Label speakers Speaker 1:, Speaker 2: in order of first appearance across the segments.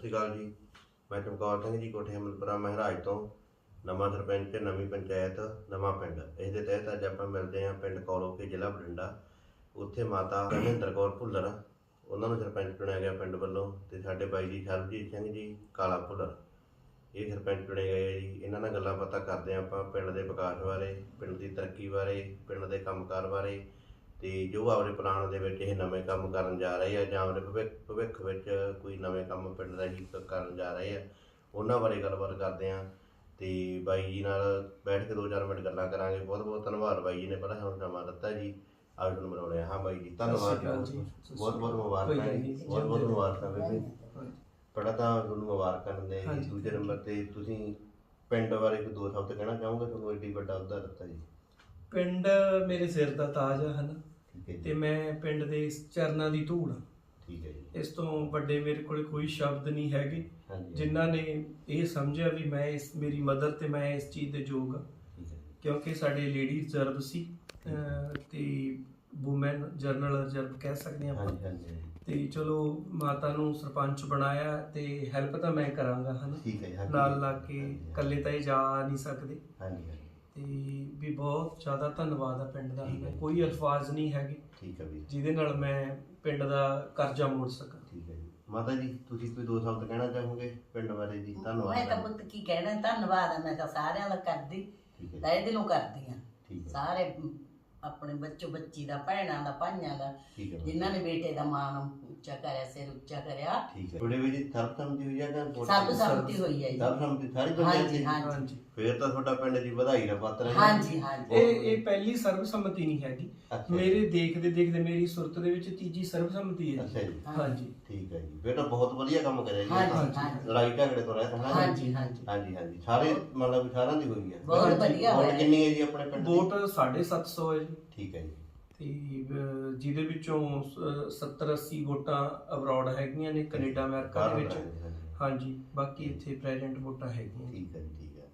Speaker 1: ਸ਼੍ਰੀ ਅਕਾਲ ਜੀ। ਮੈਂ ਚਮਕੌਰ ਸਿੰਘ ਜੀ, ਕੋਠੇ ਅਮਲਪੁਰਾ ਮਹਾਰਾਜ ਤੋਂ। ਨਵਾਂ ਸਰਪੰਚ ਨਵੀਂ ਪੰਚਾਇਤ, ਨਵਾਂ ਪਿੰਡ। ਇਸ ਦੇ ਤਹਿਤ ਅੱਜ ਆਪਾਂ ਮਿਲਦੇ ਹਾਂ ਪਿੰਡ ਕੌਲੋਕੇ, ਜ਼ਿਲ੍ਹਾ ਬਠਿੰਡਾ। ਉੱਥੇ ਮਾਤਾ ਰਮਿੰਦਰ ਕੌਰ ਭੁੱਲਰ, ਉਹਨਾਂ ਨੂੰ ਸਰਪੰਚ ਚੁਣਿਆ ਗਿਆ ਪਿੰਡ ਵੱਲੋਂ ਤੇ ਸਾਡੇ ਬਾਈ ਜੀ ਸਰਬਜੀਤ ਸਿੰਘ ਜੀ, ਕਾਲਾ ਭੁੱਲਰ। ਇਹ ਸਰਪੰਚ ਚੁਣੇ ਗਏ ਜੀ। ਇਹਨਾਂ ਨਾਲ ਗੱਲਾਂ ਬਾਤਾਂ ਕਰਦੇ ਹਾਂ ਆਪਾਂ ਪਿੰਡ ਦੇ ਵਿਕਾਸ ਬਾਰੇ, ਪਿੰਡ ਦੀ ਤਰੱਕੀ ਬਾਰੇ, ਪਿੰਡ ਦੇ ਕੰਮਕਾਰ ਬਾਰੇ। ਤੇ ਜੋ ਆਪਦੇ ਪਲਾਨ ਦੇ ਵਿੱਚ ਇਹ ਨਵੇਂ ਕੰਮ ਕਰਨ ਜਾ ਰਹੇ ਆ ਜਾਂ ਆਪਣੇ ਭਵਿੱਖ ਭਵਿੱਖ ਵਿੱਚ ਕੋਈ ਨਵੇਂ ਕੰਮ ਪਿੰਡ ਦਾ ਹੀ ਕ- ਕਰਨ ਜਾ ਰਹੇ ਆ ਉਹਨਾਂ ਬਾਰੇ ਗੱਲਬਾਤ ਕਰਦੇ ਆ। ਤੇ ਬਾਈ ਜੀ ਨਾਲ ਬੈਠ ਕੇ ਦੋ ਚਾਰ ਮਿੰਟ ਗੱਲਾਂ ਕਰਾਂਗੇ। ਬਹੁਤ ਬਹੁਤ ਧੰਨਵਾਦ ਬਾਈ ਜੀ ਨੇ ਪਹਿਲਾਂ ਸਾਨੂੰ ਸਮਾਂ ਦਿੱਤਾ ਜੀ। ਆਪ ਨੂੰ ਮਿਲਾਉਣੇ। ਹਾਂ। ਬਾਈ ਜੀ ਧੰਨਵਾਦ
Speaker 2: ਜੀ।
Speaker 1: ਬਹੁਤ ਬਹੁਤ ਮੁਬਾਰਕਾਂ ਜੀ। ਬਹੁਤ ਬਹੁਤ ਮੁਬਾਰਕਾਂ ਬੇਬੇ
Speaker 2: ਹਾਂਜੀ।
Speaker 1: ਪਹਿਲਾਂ ਤਾਂ ਤੁਹਾਨੂੰ ਮੁਬਾਰਕਾਂ ਦਿੰਦੇ ਹਾਂ ਜੀ।
Speaker 2: ਹਾਂਜੀ।
Speaker 1: ਦੂਜੇ ਨੰਬਰ ਤੇ ਤੁਸੀਂ ਪਿੰਡ ਬਾਰੇ ਕੋਈ ਦੋ ਸ਼ਬਦ ਕਹਿਣਾ ਚਾਹੋਗੇ? ਤੁਹਾਨੂੰ ਏਡੀ ਵੱਡਾ ਅਹੁਦਾ ਦਿੱਤਾ ਜੀ।
Speaker 2: ਪਿੰਡ ਮੇਰੇ ਸਿਰ ਦਾ ਤਾਜ ਆ ਹਨਾ
Speaker 1: ਠੀਕ ਹੈ
Speaker 2: ਤੇ ਮੈਂ ਪਿੰਡ ਦੇ ਇਸ ਚਰਨਾਂ ਦੀ ਧੂੜ।
Speaker 1: ਠੀਕ ਹੈ ਜੀ।
Speaker 2: ਇਸ ਤੋਂ ਵੱਡੇ ਮੇਰੇ ਕੋਲ ਕੋਈ ਸ਼ਬਦ ਨਹੀਂ ਹੈਗੇ।
Speaker 1: ਹਾਂਜੀ
Speaker 2: ਜਿਨ੍ਹਾਂ ਨੇ ਇਹ ਸਮਝਿਆ ਵੀ ਮੈਂ ਇਸ ਮੇਰੀ ਮਦਰ ਤੇ ਮੈਂ ਇਸ ਚੀਜ਼ ਦੇ ਯੋਗ
Speaker 1: ਠੀਕ ਹੈ ਜੀ।
Speaker 2: ਕਿਉਂਕਿ ਸਾਡੇ ਲੇਡੀ ਰਿਜ਼ਰਵ ਸੀ ਅਹ ਤੇ ਔਮਨ ਜਰਨਲ ਰਿਜ਼ਰਵ ਕਹਿ ਸਕਦੇ ਹਾਂ ਆਪਾਂ।
Speaker 1: ਹਾਂਜੀ ਹਾਂਜੀ ਹਾਂਜੀ।
Speaker 2: ਤੇ ਚਲੋ ਮਾਤਾ ਨੂੰ ਸਰਪੰਚ ਬਣਾਇਆ ਤੇ ਹੈਲਪ ਤਾਂ ਮੈਂ ਕਰਾਂਗਾ ਹਨਾ?
Speaker 1: ਠੀਕ ਹੈ ਜੀ, ਹਾਂਜੀ।
Speaker 2: ਨਾਲ ਲਾ ਕੇ
Speaker 1: ਹਾਂਜੀ,
Speaker 2: ਇਕੱਲੇ ਤਾਂ ਇਹ ਜਾ ਨਹੀਂ ਸਕਦੇ।
Speaker 1: ਹਾਂਜੀ ਹਾਂਜੀ।
Speaker 2: ਤੇ ਵੀ ਬਹੁਤ ਜ਼ਿਆਦਾ ਧੰਨਵਾਦ ਆ ਪਿੰਡ ਦਾ।
Speaker 1: ਠੀਕ ਹੈ।
Speaker 2: ਕੋਈ ਅਲਫਾਜ਼ ਨਹੀਂ ਹੈਗੇ।
Speaker 1: ਠੀਕ ਹੈ ਵੀ
Speaker 2: ਜਿਹਦੇ ਨਾਲ ਮੈਂ ਪਿੰਡ ਦਾ ਕਰਜ਼ਾ ਮੋੜ ਸਕਾਂ।
Speaker 1: ਠੀਕ ਹੈ ਜੀ। ਮਾਤਾ ਜੀ ਤੁਸੀਂ ਕੋਈ ਦੋ ਸ਼ਬਦ ਕਹਿਣਾ ਚਾਹੋਗੇ ਪਿੰਡ ਬਾਰੇ ਜੀ ਧੰਨਵਾਦ
Speaker 3: ਮੈਂ ਤਾਂ ਪੁੱਤ ਕੀ ਕਹਿਣਾ ਧੰਨਵਾਦ ਆ। ਮੈਂ ਤਾਂ ਸਾਰਿਆਂ ਦਾ ਕਰਦੀ
Speaker 1: ਠੀਕ ਹੈ
Speaker 3: ਤਹਿ ਦਿਲੋਂ ਕਰਦੀ ਆ।
Speaker 1: ਠੀਕ ਹੈ।
Speaker 3: ਸਾਰੇ ਆਪਣੇ ਬੱਚੋ ਬੱਚੀ ਦਾ ਭੈਣਾਂ ਦਾ ਭਾਈਆਂ ਦਾ
Speaker 1: ਠੀਕ ਹੈ
Speaker 3: ਜਿਨ੍ਹਾਂ ਨੇ ਬੇਟੇ ਦਾ ਮਾਣ ਉੱਚਾ ਕਰਿਆ ਸਿਰ ਉੱਚਾ ਕਰਿਆ।
Speaker 1: ਠੀਕ ਹੈ। ਤੁਹਾਡੇ ਵੀ ਜੀ ਸਰਬਸੰਮਤੀ ਹੋਈ ਹੈ ਜਾਂ
Speaker 3: ਸਭ ਸੰਮਤੀ ਹੋਈ ਹੈ ਜੀ।
Speaker 1: ਸਰਬਸੰਮਤੀ ਸਾਰੀ ਦੁਨੀਆ
Speaker 3: ਹਾਂਜੀ
Speaker 1: ਦੀ
Speaker 3: ਹਾਂਜੀ।
Speaker 2: ਹਾਂਜੀ।
Speaker 1: ਫੇਰ ਤਾਂ ਤੁਹਾਡਾ ਪਿੰਡ ਜੀ ਵਧਾਈ ਦਾ ਪਾਤਰ ਹੈ।
Speaker 3: ਹਾਂਜੀ ਹਾਂਜੀ।
Speaker 2: ਇਹ ਇਹ ਪਹਿਲੀ ਸਰਬਸੰਮਤੀ ਨਹੀਂ ਹੈਗੀ।
Speaker 1: ਅੱਛਾ
Speaker 2: ਮੇਰੇ ਦੇਖਦੇ ਦੇਖਦੇ ਮੇਰੀ ਸੁਰਤ ਦੇ ਵਿੱਚ ਤੀਜੀ ਸਰਬਸੰਮਤੀ ਹੈ
Speaker 1: ਅੱਛਾ ਜੀ।
Speaker 2: ਹਾਂਜੀ।
Speaker 1: ਠੀਕ ਹੈ ਜੀ। ਫੇਰ ਤਾਂ ਬਹੁਤ ਵਧੀਆ ਕੰਮ ਕਰਿਆ ਜੀ।
Speaker 3: ਹਾਂਜੀ,
Speaker 1: ਤਾਂ।
Speaker 3: ਹਾਂਜੀ।
Speaker 1: ਲੜਾਈ ਝਗੜੇ ਤੋਂ ਰਹਿਤ ਹੈ
Speaker 3: ਹਾਂਜੀ ਹਾਂਜੀ।
Speaker 1: ਹਾਂਜੀ ਹਾਂਜੀ। ਸਾਰੇ ਮਤਲਬ ਸਾਰਿਆਂ ਦੀ ਹੋਈ ਹੈ।
Speaker 3: ਬਹੁਤ ਵਧੀਆ।
Speaker 1: ਵੋਟ
Speaker 3: ਹੋਇਆ
Speaker 1: ਕਿੰਨੀ ਹੈ ਜੀ ਆਪਣੇ ਪਿੰਡ ਦੀ?
Speaker 2: ਵੋਟ 750 ਹੈ ਜੀ।
Speaker 1: ਠੀਕ ਹੈ ਜੀ।
Speaker 2: ਤੇ ਅਹ, ਜਿਹਦੇ ਵਿੱਚੋਂ 70 80 ਵੋਟਾਂ ਅਬਰੋਡ ਹੈਗੀਆਂ ਨੇ ਕੈਨੇਡਾ ਅਮਰੀਕਾ ਦੇ ਵਿੱਚ।
Speaker 1: ਹਾਂਜੀ,
Speaker 2: ਬਾਕੀ ਇੱਥੇ ਪ੍ਰੈਜ਼ੈਂਟ ਵੋਟਾਂ ਹੈਗੀਆਂ
Speaker 1: ਠੀਕ ਹੈ ਜੀ ਠੀਕ ਹੈ।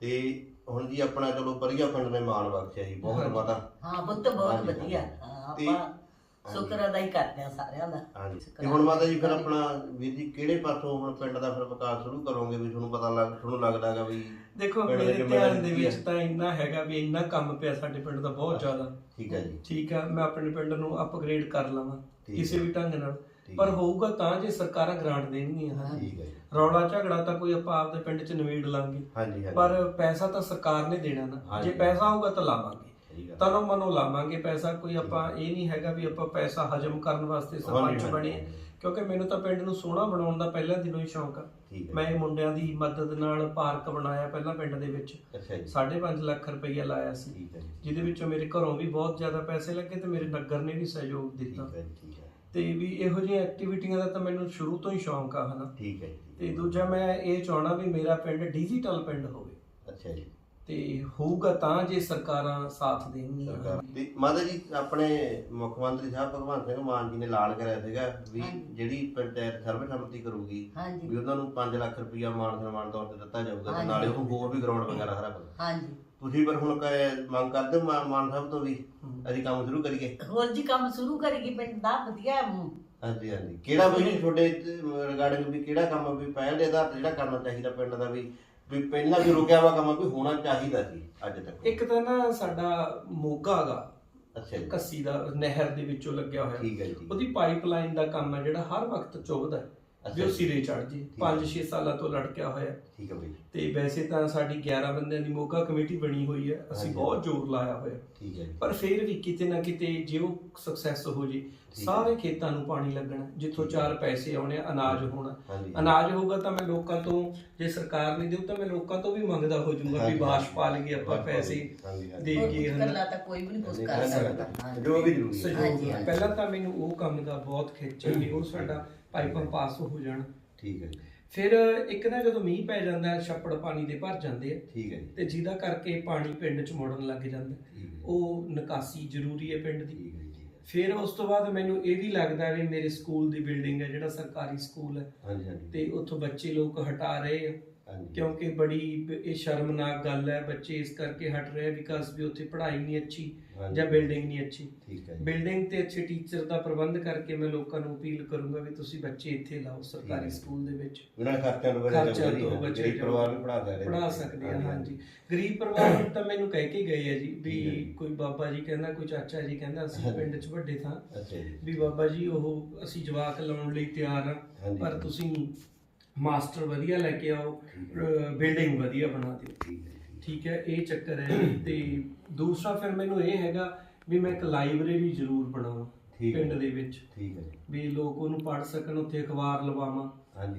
Speaker 1: ਤੇ ਹੁਣ ਜੀ ਆਪਣਾ ਚਲੋ ਵਧੀਆ ਪਿੰਡ ਨੇ ਮਾਣ ਬਖਸ਼ਿਆ ਜੀ ਬਹੁਤ
Speaker 2: ਹਾਂਜੀ।
Speaker 1: ਮਾਤਾ।
Speaker 3: ਹਾਂ ਪੁੱਤ ਬਹੁਤ
Speaker 1: ਹਾਂਜੀ,
Speaker 3: ਵਧੀਆ।
Speaker 1: ਹਾਂਜੀ।
Speaker 3: ਹਾਂ,
Speaker 1: ਤੇ-
Speaker 3: ਆਪਾਂ ਸ਼ੁਕਰ ਅਦਾਈ ਕਰਦੇ ਆ ਸਾਰਿਆਂ ਦਾ
Speaker 1: ਹਾਂਜੀ ਤੇ ਹੁਣ ਮਾਤਾ ਜੀ ਫਿਰ। ਆਪਣਾ ਵੀਰ ਜੀ ਕਿਹੜੇ ਪਾਸੋਂ ਹੁਣ ਪਿੰਡ ਦਾ ਫਿਰ ਵਿਕਾਸ ਸ਼ੁਰੂ ਕਰੋਗੇ ਵੀ ਤੁਹਾਨੂੰ ਪਤਾ ਲੱਗ ਤੁਹਾਨੂੰ ਲੱਗਦਾਗਾ ਵੀ
Speaker 2: ਦੇਖੋ
Speaker 1: ਪਿੰਡ ਦੀ
Speaker 2: ਮੇਰੇ ਧਿਆਨ ਦੇ
Speaker 1: ਹੈ?
Speaker 2: ਵਿੱਚ ਤਾਂ ਇੰਨਾ ਹੈਗਾ ਵੀ ਇੰਨਾ ਕੰਮ ਪਿਆ ਸਾਡੇ ਪਿੰਡ ਦਾ ਬਹੁਤ ਜ਼ਿਆਦਾ
Speaker 1: ਠੀਕ ਹੈ ਜੀ
Speaker 2: ਠੀਕ ਆ ਮੈਂ ਆਪਣੇ ਪਿੰਡ ਨੂੰ ਅਪਗ੍ਰੇਡ ਕਰ ਲਵਾਂ
Speaker 1: ਠੀਕ
Speaker 2: ਕਿਸੇ
Speaker 1: ਹੈ।
Speaker 2: ਵੀ ਢੰਗ ਨਾਲ
Speaker 1: ਠੀਕ
Speaker 2: ਪਰ
Speaker 1: ਹੈ।
Speaker 2: ਹੋਊਗਾ ਤਾਂ ਜੇ ਸਰਕਾਰਾਂ ਗ੍ਰਾਂਟ ਦੇਣਗੀਆਂ ਹਨਾ
Speaker 1: ਠੀਕ ਹੈ ਜੀ
Speaker 2: ਰੌਲਾ ਝਗੜਾ ਤਾਂ ਕੋਈ ਆਪਾਂ ਆਪਦੇ ਪਿੰਡ 'ਚ ਨਿਬੇੜ ਲਾਂਗੇ
Speaker 1: ਹਾਂਜੀ ਹਾਂਜੀ
Speaker 2: ਪਰ ਪੈਸਾ ਤਾਂ ਸਰਕਾਰ ਨੇ ਦੇਣਾ ਨਾ
Speaker 1: ਹਾਂਜੀ।
Speaker 2: ਜੇ ਪੈਸਾ ਆਊਗਾ ਤਾਂ ਲਾਵਾਂਗੇ। ਤਨੋਂ ਮਨੋਂ ਲਾਵਾਂਗੇ ਪੈਸਾ ਕੋਈ ਆਪਾਂ ਇਹ ਨਹੀਂ ਹੈਗਾ ਵੀ ਆਪਾਂ ਪੈਸਾ ਹਜਮ ਕਰਨ ਵਾਸਤੇ ਸਰਪੰਚ ਬਣੇ। ਕਿਉਂਕਿ ਮੈਨੂੰ ਤਾਂ ਪਿੰਡ ਨੂੰ ਸੋਹਣਾ ਬਣਾਉਣ ਦਾ ਪਹਿਲਾਂ ਦਿਨੋਂ ਹੀ ਸ਼ੌਂਕ ਆ। ਮੈਂ ਮੁੰਡਿਆਂ ਦੀ ਮਦਦ ਨਾਲ ਪਾਰਕ ਬਣਾਇਆ ਪਹਿਲਾਂ ਪਿੰਡ ਦੇ ਵਿੱਚ।
Speaker 1: ਅੱਛਾ ਜੀ।
Speaker 2: 5.5 ਲੱਖ ਰੁਪਈਆ ਲਾਇਆ ਸੀ। ਜਿਹਦੇ ਵਿੱਚੋਂ ਮੇਰੇ ਘਰੋਂ ਵੀ ਬਹੁਤ ਜ਼ਿਆਦਾ ਪੈਸੇ ਲੱਗੇ ਤੇ ਮੇਰੇ ਨਗਰ ਨੇ ਵੀ ਸਹਿਯੋਗ ਦਿੱਤਾ। ਤੇ ਵੀ ਇਹੋ ਜਿਹੀਆਂ ਐਕਟੀਵਿਟੀਆਂ ਦਾ ਤਾਂ ਮੈਨੂੰ ਸ਼ੁਰੂ ਤੋਂ ਹੀ ਸ਼ੌਂਕ ਆ ਹਨਾ।
Speaker 1: ਠੀਕ ਹੈ
Speaker 2: ਤੇ। ਦੂਜਾ ਮੈਂ ਇਹ ਚਾਹਣਾ ਵੀ ਮੇਰਾ ਪਿੰਡ ਡਿਜੀਟਲ ਪਿੰਡ ਹੋਵੇ।
Speaker 1: ਅੱਛਾ ਜੀ।
Speaker 2: ਤੇ ਹੋਊਗਾ ਤਾਂ ਜੇ ਸਰਕਾਰਾਂ ਸਾਥ ਦੇਣਗੀਆਂ।
Speaker 1: ਤੇ ਮਾਤਾ ਜੀ ਆਪਣੇ ਮੁੱਖ ਮੰਤਰੀ ਸਾਹਿਬ ਭਗਵੰਤ ਸਿੰਘ ਮਾਨ ਜੀ ਨੇ ਐਲਾਨ ਕਰਿਆ ਸੀਗਾ ਵੀ। ਜਿਹੜੀ ਪੰਚਾਇਤ ਸਰਬਸੰਮਤੀ ਕਰੂਗੀ ਵੀ ਉਹਨਾਂ ਨੂੰ 5 ਲੱਖ ਰੁਪਇਆ ਮਾਨ ਸਨਮਾਨ ਤੌਰ ਤੇ ਦਿੱਤਾ ਜਾਊਗਾ ਤੇ। ਨਾਲੇ ਉਹ ਹੋਰ ਵੀ ਗਰਾਊਂਡ ਵਗੈਰਾ ਸਾਰਾ ਕੁਝ
Speaker 3: ਹਾਂਜੀ।
Speaker 1: ਤੁਸੀਂ ਪਰ ਹੁਣ ਕ- ਮੰਗ ਕਰਦੇ ਮਾਨ ਸਾਹਿਬ ਤੋਂ ਵੀ। ਅਸੀਂ ਕੰਮ ਸ਼ੁਰੂ ਕਰੀਏ।
Speaker 3: ਹੋਰ ਜੀ ਕੰਮ ਸ਼ੁਰੂ ਕਰੇਗੀ ਪਿੰਡ ਦਾ ਵਧੀਆ ਮ,
Speaker 1: ਹਾਂਜੀ ਹਾਂਜੀ। ਕਿਹੜਾ ਵੀ ਤੁਹਾਡੇ ਰਿਗਾਰਡਿੰਗ ਵੀ ਕਿਹੜਾ ਕੰਮ ਵੀ ਪਹਿਲ ਦੇ ਆਧਾਰ ਤੇ ਜਿਹੜਾ ਕਰਨਾ ਚਾਹੀਦਾ ਪਿੰਡ ਦਾ ਵੀ ਵੀ ਪਹਿਲਾਂ ਵੀ ਰੁਕਿਆ ਵਾ ਕੰਮ ਵੀ ਹੋਣਾ ਚਾਹੀਦਾ ਸੀ ਅੱਜ ਤੱਕ।
Speaker 2: ਇੱਕ ਤਾਂ ਨਾ ਸਾਡਾ ਮੋਗਾ ਗਾ
Speaker 1: ਅੱਛਾ ਜੀ।
Speaker 2: ਕੱਸੀ ਦਾ ਨਹਿਰ ਦੇ ਵਿੱਚੋਂ ਲੱਗਿਆ ਹੋਇਆ।
Speaker 1: ਠੀਕ ਹੈ ਜੀ।
Speaker 2: ਉਹਦੀ ਪਾਈਪਲਾਈਨ ਦਾ ਕੰਮ ਹੈ ਜਿਹੜਾ ਹਰ ਵਕਤ ਚੁੱਭਦਾ ਹੈ। ਵੀ ਉਹ
Speaker 1: ਅੱਛਾ ਜੀ।
Speaker 2: ਸਿਰੇ ਚੜ ਜੇ 5-6 ਸਾਲਾਂ ਤੋਂ ਲਟਕਿਆ ਹੋਇਆ
Speaker 1: ਠੀਕ ਹੈ ਬਈ
Speaker 2: ਤੇ ਵੈਸੇ ਤਾਂ ਸਾਡੀ 11 ਬੰਦਿਆਂ ਦੀ ਮੋਗਾ ਕਮੇਟੀ ਬਣੀ ਹੋਈ ਹੈ ਅਸੀਂ। ਬਹੁਤ ਜ਼ੋਰ ਲਾਇਆ ਹੋਇਆ
Speaker 1: ਠੀਕ ਹੈ
Speaker 2: ਪਰ ਫਿਰ ਵੀ ਕਿਤੇ ਨਾ ਕਿਤੇ ਜੇ ਉਹ ਸਕਸੈਸ ਹੋ ਜੇ। ਸਾਰੇ ਖੇਤਾਂ ਨੂੰ ਪਾਣੀ ਲੱਗਣਾ ਜਿੱਥੋਂ। ਚਾਰ ਪੈਸੇ ਆਉਣੇ ਅਨਾਜ ਹੋਣਾ ਅਨਾਜ ਹੋਊਗਾ ਤਾਂ ਮੈਂ ਲੋਕਾਂ ਤੋਂ ਜੇ ਸਰਕਾਰ ਨਹੀਂ ਦੇਊ ਤਾਂ ਮੈਂ ਲੋਕਾਂ ਤੋਂ ਵੀ ਮੰਗਦਾ ਹੋ ਜਾਊਗਾ ਵੀ। ਬਾਸ਼ ਪਾ ਲਈਏ ਆਪਾਂ ਪੈਸੇ। ਦੇ ਕੇ ਹਨਾ।
Speaker 3: ਗੱਲਾਂ ਤਾਂ ਕੋਈ ਵੀ ਨਹੀਂ ਕੁਝ ਕਰ ਸਕਦਾ।
Speaker 1: ਜੋ ਵੀ ਜ਼ਰੂਰੀ ਹੈ।
Speaker 2: ਪਹਿਲਾਂ ਤਾਂ ਮੈਨੂੰ ਉਹ ਕੰਮ ਦਾ ਬਹੁਤ ਖਿੱਚ ਹੈ ਵੀ ਉਹ ਸਾਡਾ ਪਾਈਪਾਂ ਪਾਸ ਹੋ। ਜਾਣ।
Speaker 1: ਠੀਕ ਹੈ ਜੀ।
Speaker 2: ਫਿਰ ਇੱਕ ਨਾ ਜਦੋਂ ਮੀਂਹ ਪੈ ਜਾਂਦਾ ਹੈ, ਛੱਪੜ ਪਾਣੀ ਦੇ ਭਰ ਜਾਂਦੇ ਆ।
Speaker 1: ਠੀਕ ਹੈ ਜੀ।
Speaker 2: ਤੇ ਜਿਹਦਾ ਕਰਕੇ ਪਾਣੀ ਪਿੰਡ 'ਚ ਮੁੜਨ ਲੱਗ ਜਾਂਦਾ।
Speaker 1: ਠੀਕ ਹੈ ਜੀ,
Speaker 2: ਉਹ ਨਿਕਾਸੀ ਜ਼ਰੂਰੀ ਹੈ ਪਿੰਡ ਦੀ।
Speaker 1: ਠੀਕ ਹੈ ਜੀ,
Speaker 2: ਫਿਰ ਉਸ ਤੋਂ ਬਾਅਦ ਮੈਨੂੰ ਇਹ ਵੀ ਲੱਗਦਾ ਵੀ ਮੇਰੇ ਸਕੂਲ ਦੀ ਬਿਲਡਿੰਗ ਹੈ ਜਿਹੜਾ ਸਰਕਾਰੀ ਸਕੂਲ ਹੈ।
Speaker 1: ਹਾਂਜੀ ਹਾਂਜੀ।
Speaker 2: ਤੇ ਉੱਥੋਂ ਬੱਚੇ ਲੋਕ ਹਟਾ ਰਹੇ ਆ। ਕਿਉਂਕਿ ਬੜੀ ਇਹ ਸ਼ਰਮਨਾਕ ਗੱਲ ਹੈ ਬੱਚੇ ਇਸ ਕਰਕੇ ਹਟ ਰਹੇ ਬਿਕਾਜ਼ ਵੀ ਉੱਥੇ ਪੜ੍ਹਾਈ ਨਹੀਂ ਅੱਛੀ। ਜਾਂ ਬਿਲਡਿੰਗ ਨਹੀਂ ਅੱਛੀ
Speaker 1: ਠੀਕ ਹੈ ਜੀ
Speaker 2: ਬਿਲਡਿੰਗ ਤੇ ਅੱਛੇ ਟੀਚਰ ਦਾ ਪ੍ਰਬੰਧ ਕਰਕੇ ਮੈਂ ਲੋਕਾਂ ਨੂੰ ਅਪੀਲ ਕਰੂੰਗਾ ਵੀ ਤੁਸੀਂ ਬੱਚੇ ਇੱਥੇ ਲਾਓ ਸਰਕਾਰੀ ਸਕੂਲ ਦੇ ਵਿੱਚ
Speaker 1: ਬਿਨਾਂ ਖਰਚਿਆਂ ਤੋਂ।
Speaker 2: ਬੱਚੇ
Speaker 1: ਗਰੀਬ ਪਰਿਵਾਰ ਵੀ ਪੜ੍ਹਾ ਸਕਦੇ
Speaker 2: ਪੜ੍ਹਾ ਸਕਦੇ ਆ ਹਾਂਜੀ ਗਰੀਬ ਪਰਿਵਾਰ ਨੂੰ ਤਾਂ ਮੈਨੂੰ ਕਹਿ ਕੇ ਗਏ ਆ ਜੀ ਵੀ। ਕੋਈ ਬਾਬਾ ਜੀ ਕਹਿੰਦਾ ਕੋਈ ਚਾਚਾ ਜੀ ਕਹਿੰਦਾ ਅਸੀਂ। ਪਿੰਡ 'ਚ ਵੱਡੇ ਥਾਂ ਵੀ ਬਾਬਾ ਜੀ ਉਹ ਅਸੀਂ ਜਵਾਕ ਲਾਉਣ ਲਈ ਤਿਆਰ ਆ। ਪਰ ਤੁਸੀਂ ਮਾਸਟਰ ਵਧੀਆ ਲੈ ਕੇ ਆਓ। ਬਿਲਡਿੰਗ ਵਧੀਆ ਬਣਾ ਦਿਓ।
Speaker 1: ਠੀਕ ਹੈ
Speaker 2: ਇਹ ਚੱਕਰ ਹੈ। ਤੇ ਦੂਸਰਾ ਫਿਰ ਮੈਨੂੰ ਇਹ ਹੈਗਾ ਵੀ ਮੈਂ ਇੱਕ ਲਾਇਬ੍ਰੇਰੀ ਜ਼ਰੂਰ ਬਣਾਵਾਂ। ਪਿੰਡ ਦੇ ਵਿੱਚ।
Speaker 1: ਠੀਕ ਹੈ।
Speaker 2: ਵੀ ਲੋਕ ਉਹਨੂੰ ਪੜ੍ਹ ਸਕਣ ਉੱਥੇ ਅਖਬਾਰ ਲਵਾਵਾਂ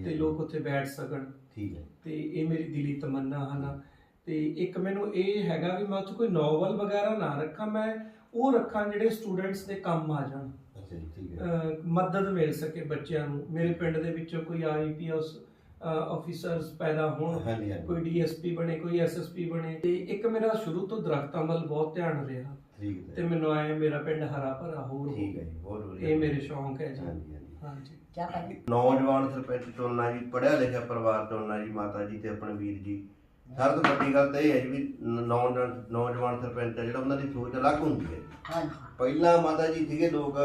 Speaker 2: ਤੇ ਲੋਕ ਉੱਥੇ ਬੈਠ ਸਕਣ।
Speaker 1: ਠੀਕ ਹੈ।
Speaker 2: ਤੇ ਇਹ ਮੇਰੀ ਦਿਲੀ ਤਮੰਨਾ ਹਨ। ਤੇ ਇੱਕ ਮੈਨੂੰ ਇਹ ਹੈਗਾ ਵੀ ਮੈਂ ਉੱਥੇ ਕੋਈ ਨੋਵਲ ਵਗੈਰਾ ਨਾ ਰੱਖਾਂ ਮੈਂ ਉਹ ਰੱਖਾਂ ਜਿਹੜੇ ਸਟੂਡੈਂਟਸ ਦੇ ਕੰਮ ਆ ਜਾਣ।
Speaker 1: ਅੱਛਾ ਜੀ ਠੀਕ ਹੈ।
Speaker 2: ਅਹ ਮਦਦ ਮਿਲ ਸਕੇ ਬੱਚਿਆਂ ਨੂੰ। ਮੇਰੇ ਪਿੰਡ ਦੇ ਵਿੱਚੋਂ ਕੋਈ ਆਈਪੀਐਸ ਆਫੀਸਰਸ ਪੈਦਾ ਹੋਣ
Speaker 1: ਹਾਂਜੀ ਹਾਂਜੀ।
Speaker 2: ਕੋਈ ਡੀਐਸਪੀ ਬਣੇ ਕੋਈ ਐਸਐਸਪੀ ਬਣੇ। ਤੇ ਇੱਕ ਮੇਰਾ ਸ਼ੁਰੂ ਤੋਂ ਦਰਖਤਾਂ ਵੱਲ ਬਹੁਤ ਧਿਆਨ ਰਿਹਾ।
Speaker 1: ਠੀਕ
Speaker 2: ਤੇ
Speaker 1: ਹੈ
Speaker 2: ਮੈਨੂੰ ਆਏ ਮੇਰਾ ਪਿੰਡ ਹਰਾ ਭਰਾ ਹੋਰ
Speaker 1: ਠੀਕ। ਹੈ ਜੀ ਬਹੁਤ ਵਧੀਆ।
Speaker 2: ਇਹ ਮੇਰੇ ਸ਼ੌਂਕ ਹੈ ਜੀ।
Speaker 1: ਹਾਂਜੀ ਹਾਂਜੀ।
Speaker 2: ਹਾਂਜੀ।
Speaker 3: ਕਿਆ
Speaker 1: ਨੌਜਵਾਨ ਸਰਪੰਚ ਚੁਣਨਾ ਜੀ ਪੜਿਆ ਲਿਖਿਆ ਪਰਿਵਾਰ ਚੁਣਨਾ ਜੀ ਮਾਤਾ ਜੀ ਤੇ ਆਪਣੇ ਵੀਰ ਜੀ। ਸਭ ਤੋਂ ਵੱਡੀ ਗੱਲ ਤਾਂ ਇਹ ਹੈ ਜੀ ਵੀ ਨੌਜਵਾਨ ਨੌਜਵਾਨ ਸਰਪੰਚ ਆ ਜਿਹੜਾ ਉਹਨਾਂ ਦੀ ਸੋਚ ਅਲੱਗ ਹੁੰਦੀ ਹੈ।
Speaker 3: ਹਾਂਜੀ
Speaker 1: ਪਹਿਲਾਂ ਮਾਤਾ ਜੀ ਸੀਗੇ ਲੋਕ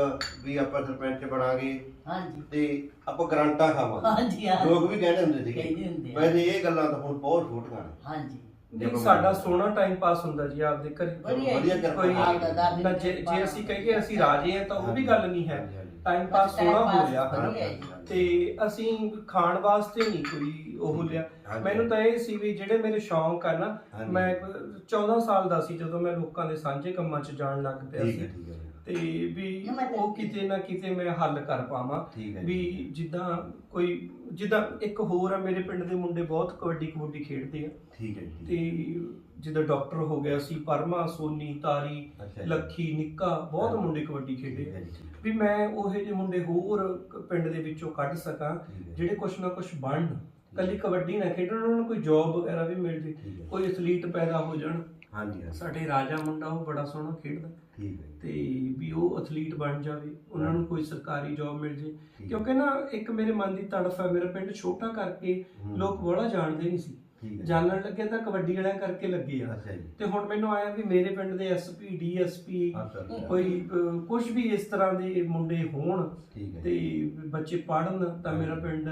Speaker 1: ਵੀ ਆਪਾਂ ਸਰਪੰਚ ਬਣਾਂਗੇ
Speaker 3: ਹਾਂਜੀ।
Speaker 1: ਤੇ ਆਪਾਂ ਗਰੰਟਾਂ ਖਾਵਾਂਗੇ।
Speaker 3: ਹਾਂਜੀ
Speaker 1: ਲੋਕ ਵੀ ਕਹਿੰਦੇ ਹੁੰਦੇ ਸੀਗੇ।
Speaker 3: ਕਹਿੰਦੇ ਹੁੰਦੇ ਆ।
Speaker 1: ਵੈਸੇ ਇਹ ਗੱਲਾਂ ਤਾਂ ਹੁਣ ਬਹੁਤ ਛੋਟੀਆਂ ਨੇ
Speaker 3: ਹਾਂਜੀ।
Speaker 2: ਸਾਡਾ ਸੋਹਣਾ ਟਾਈਮ ਪਾਸ ਹੁੰਦਾ ਜੀ ਆਪਦੇ ਘਰੇ।
Speaker 3: ਵਧੀਆ
Speaker 1: ਵਧੀਆ
Speaker 3: ਜੀ,
Speaker 1: ਕਿਰਪਾ
Speaker 2: ਕੋਈ
Speaker 3: ਆਪਦਾ ਦਾਦੀ
Speaker 2: ਨਾ ਜੇ ਜੇ ਅਸੀਂ ਕਹੀਏ ਅਸੀਂ ਰਾਜੇ ਹਾਂ ਤਾਂ ਉਹ ਵੀ ਗੱਲ ਨਹੀਂ ਹੈ। ਟਾਈਮ ਪਾਸ
Speaker 3: Time
Speaker 2: ਸੋਹਣਾ ਹੋ
Speaker 3: pass
Speaker 2: ਰਿਹਾ ਹਨਾ
Speaker 3: ਵਧੀਆ ਜੀ।
Speaker 2: ਤੇ ਅਸੀਂ ਖਾਣ ਵਾਸਤੇ ਨਹੀਂ ਕੋਈ ਉਹ ਲਿਆ
Speaker 1: ਹਾਂਜੀ।
Speaker 2: ਮੈਨੂੰ ਤਾਂ ਇਹ ਸੀ ਵੀ ਜਿਹੜੇ ਮੇਰੇ ਸ਼ੌਂਕ ਆ ਨਾ
Speaker 1: ਹਾਂਜੀ।
Speaker 2: ਮੈਂ 14 ਸਾਲ ਦਾ ਸੀ ਜਦੋਂ ਮੈਂ ਲੋਕਾਂ ਦੇ ਸਾਂਝੇ ਕੰਮਾਂ 'ਚ ਜਾਣ ਲੱਗ ਪਿਆ
Speaker 1: ਠੀਕ ਹੈ
Speaker 2: ਸੀ
Speaker 1: ਠੀਕ ਹੈ
Speaker 2: ਤੇ ਵੀ ਉਹ ਕਿਤੇ ਨਾ ਕਿਤੇ ਮੈਂ ਹੱਲ ਕਰ ਪਾਵਾਂ
Speaker 1: ਠੀਕ ਹੈ
Speaker 2: ਵੀ। ਜਿੱਦਾਂ ਕੋਈ ਜਿੱਦਾਂ ਇੱਕ ਹੋਰ ਆ ਮੇਰੇ ਪਿੰਡ ਦੇ ਮੁੰਡੇ ਬਹੁਤ ਕਬੱਡੀ ਕਬੱਡੀ ਖੇਡਦੇ ਆ
Speaker 1: ਠੀਕ ਹੈ ਜੀ
Speaker 2: ਤੇ ਜਿੱਦਾਂ ਡਾਕਟਰ ਹੋ ਗਿਆ ਸੀ ਪਰਮਾ ਸੋਨੀ ਤਾਰੀ। ਲੱਖੀ ਨਿੱਕਾ ਬਹੁਤ। ਮੁੰਡੇ ਕਬੱਡੀ ਖੇਡੇ ਆ। ਵੀ ਮੈਂ ਉਹੇ ਜਿਹੇ ਮੁੰਡੇ ਹੋਰ ਪਿੰਡ ਦੇ ਵਿੱਚੋਂ ਕੱਢ ਸਕਾਂ। ਜਿਹੜੇ ਕੁਛ ਨਾ ਕੁਛ ਬਣਨ ਕੱਲੀ ਕਬੱਡੀ ਨਾ ਖੇਡਣ ਉਹਨਾਂ ਨੂੰ ਕੋਈ ਜੌਬ ਵਗੈਰਾ ਵੀ ਮਿਲ ਜੇ। ਕੋਈ ਐਥਲੀਟ ਪੈਦਾ ਹੋ ਜਾਣ
Speaker 1: ਹਾਂਜੀ ਹਾਂਜੀ।
Speaker 2: ਸਾਡੇ ਰਾਜਾ ਮੁੰਡਾ ਉਹ ਬੜਾ ਸੋਹਣਾ ਖੇਡਦਾ।
Speaker 1: ਠੀਕ ਹੈ।
Speaker 2: ਤੇ ਵੀ ਉਹ ਐਥਲੀਟ ਬਣ ਜਾਵੇ ਉਹਨਾਂ ਨੂੰ ਕੋਈ ਸਰਕਾਰੀ ਜੌਬ ਮਿਲ ਜੇ। ਕਿਉਂਕਿ ਨਾ ਇੱਕ ਮੇਰੇ ਮਨ ਦੀ ਤੜਫ ਹੈ ਮੇਰਾ ਪਿੰਡ ਛੋਟਾ ਕਰਕੇ। ਲੋਕ ਬੜਾ ਜਾਣਦੇ ਨਹੀਂ ਸੀ। ਜਾਣਨ ਲੱਗੇ ਤਾਂ ਕਬੱਡੀ ਵਾਲਿਆਂ ਕਰਕੇ ਲੱਗੇ ਆ। ਤੇ ਹੁਣ ਮੈਨੂੰ ਆਇਆ ਵੀ ਮੇਰੇ ਪਿੰਡ ਦੇ ਐਸਪੀ ਡੀਐਸਪੀ। ਕੋਈ ਕੁਝ ਵੀ ਇਸ ਤਰ੍ਹਾਂ ਦੇ ਮੁੰਡੇ ਹੋਣ ਤੇ ਬੱਚੇ ਪੜਨ ਤਾਂ ਮੇਰਾ ਪਿੰਡ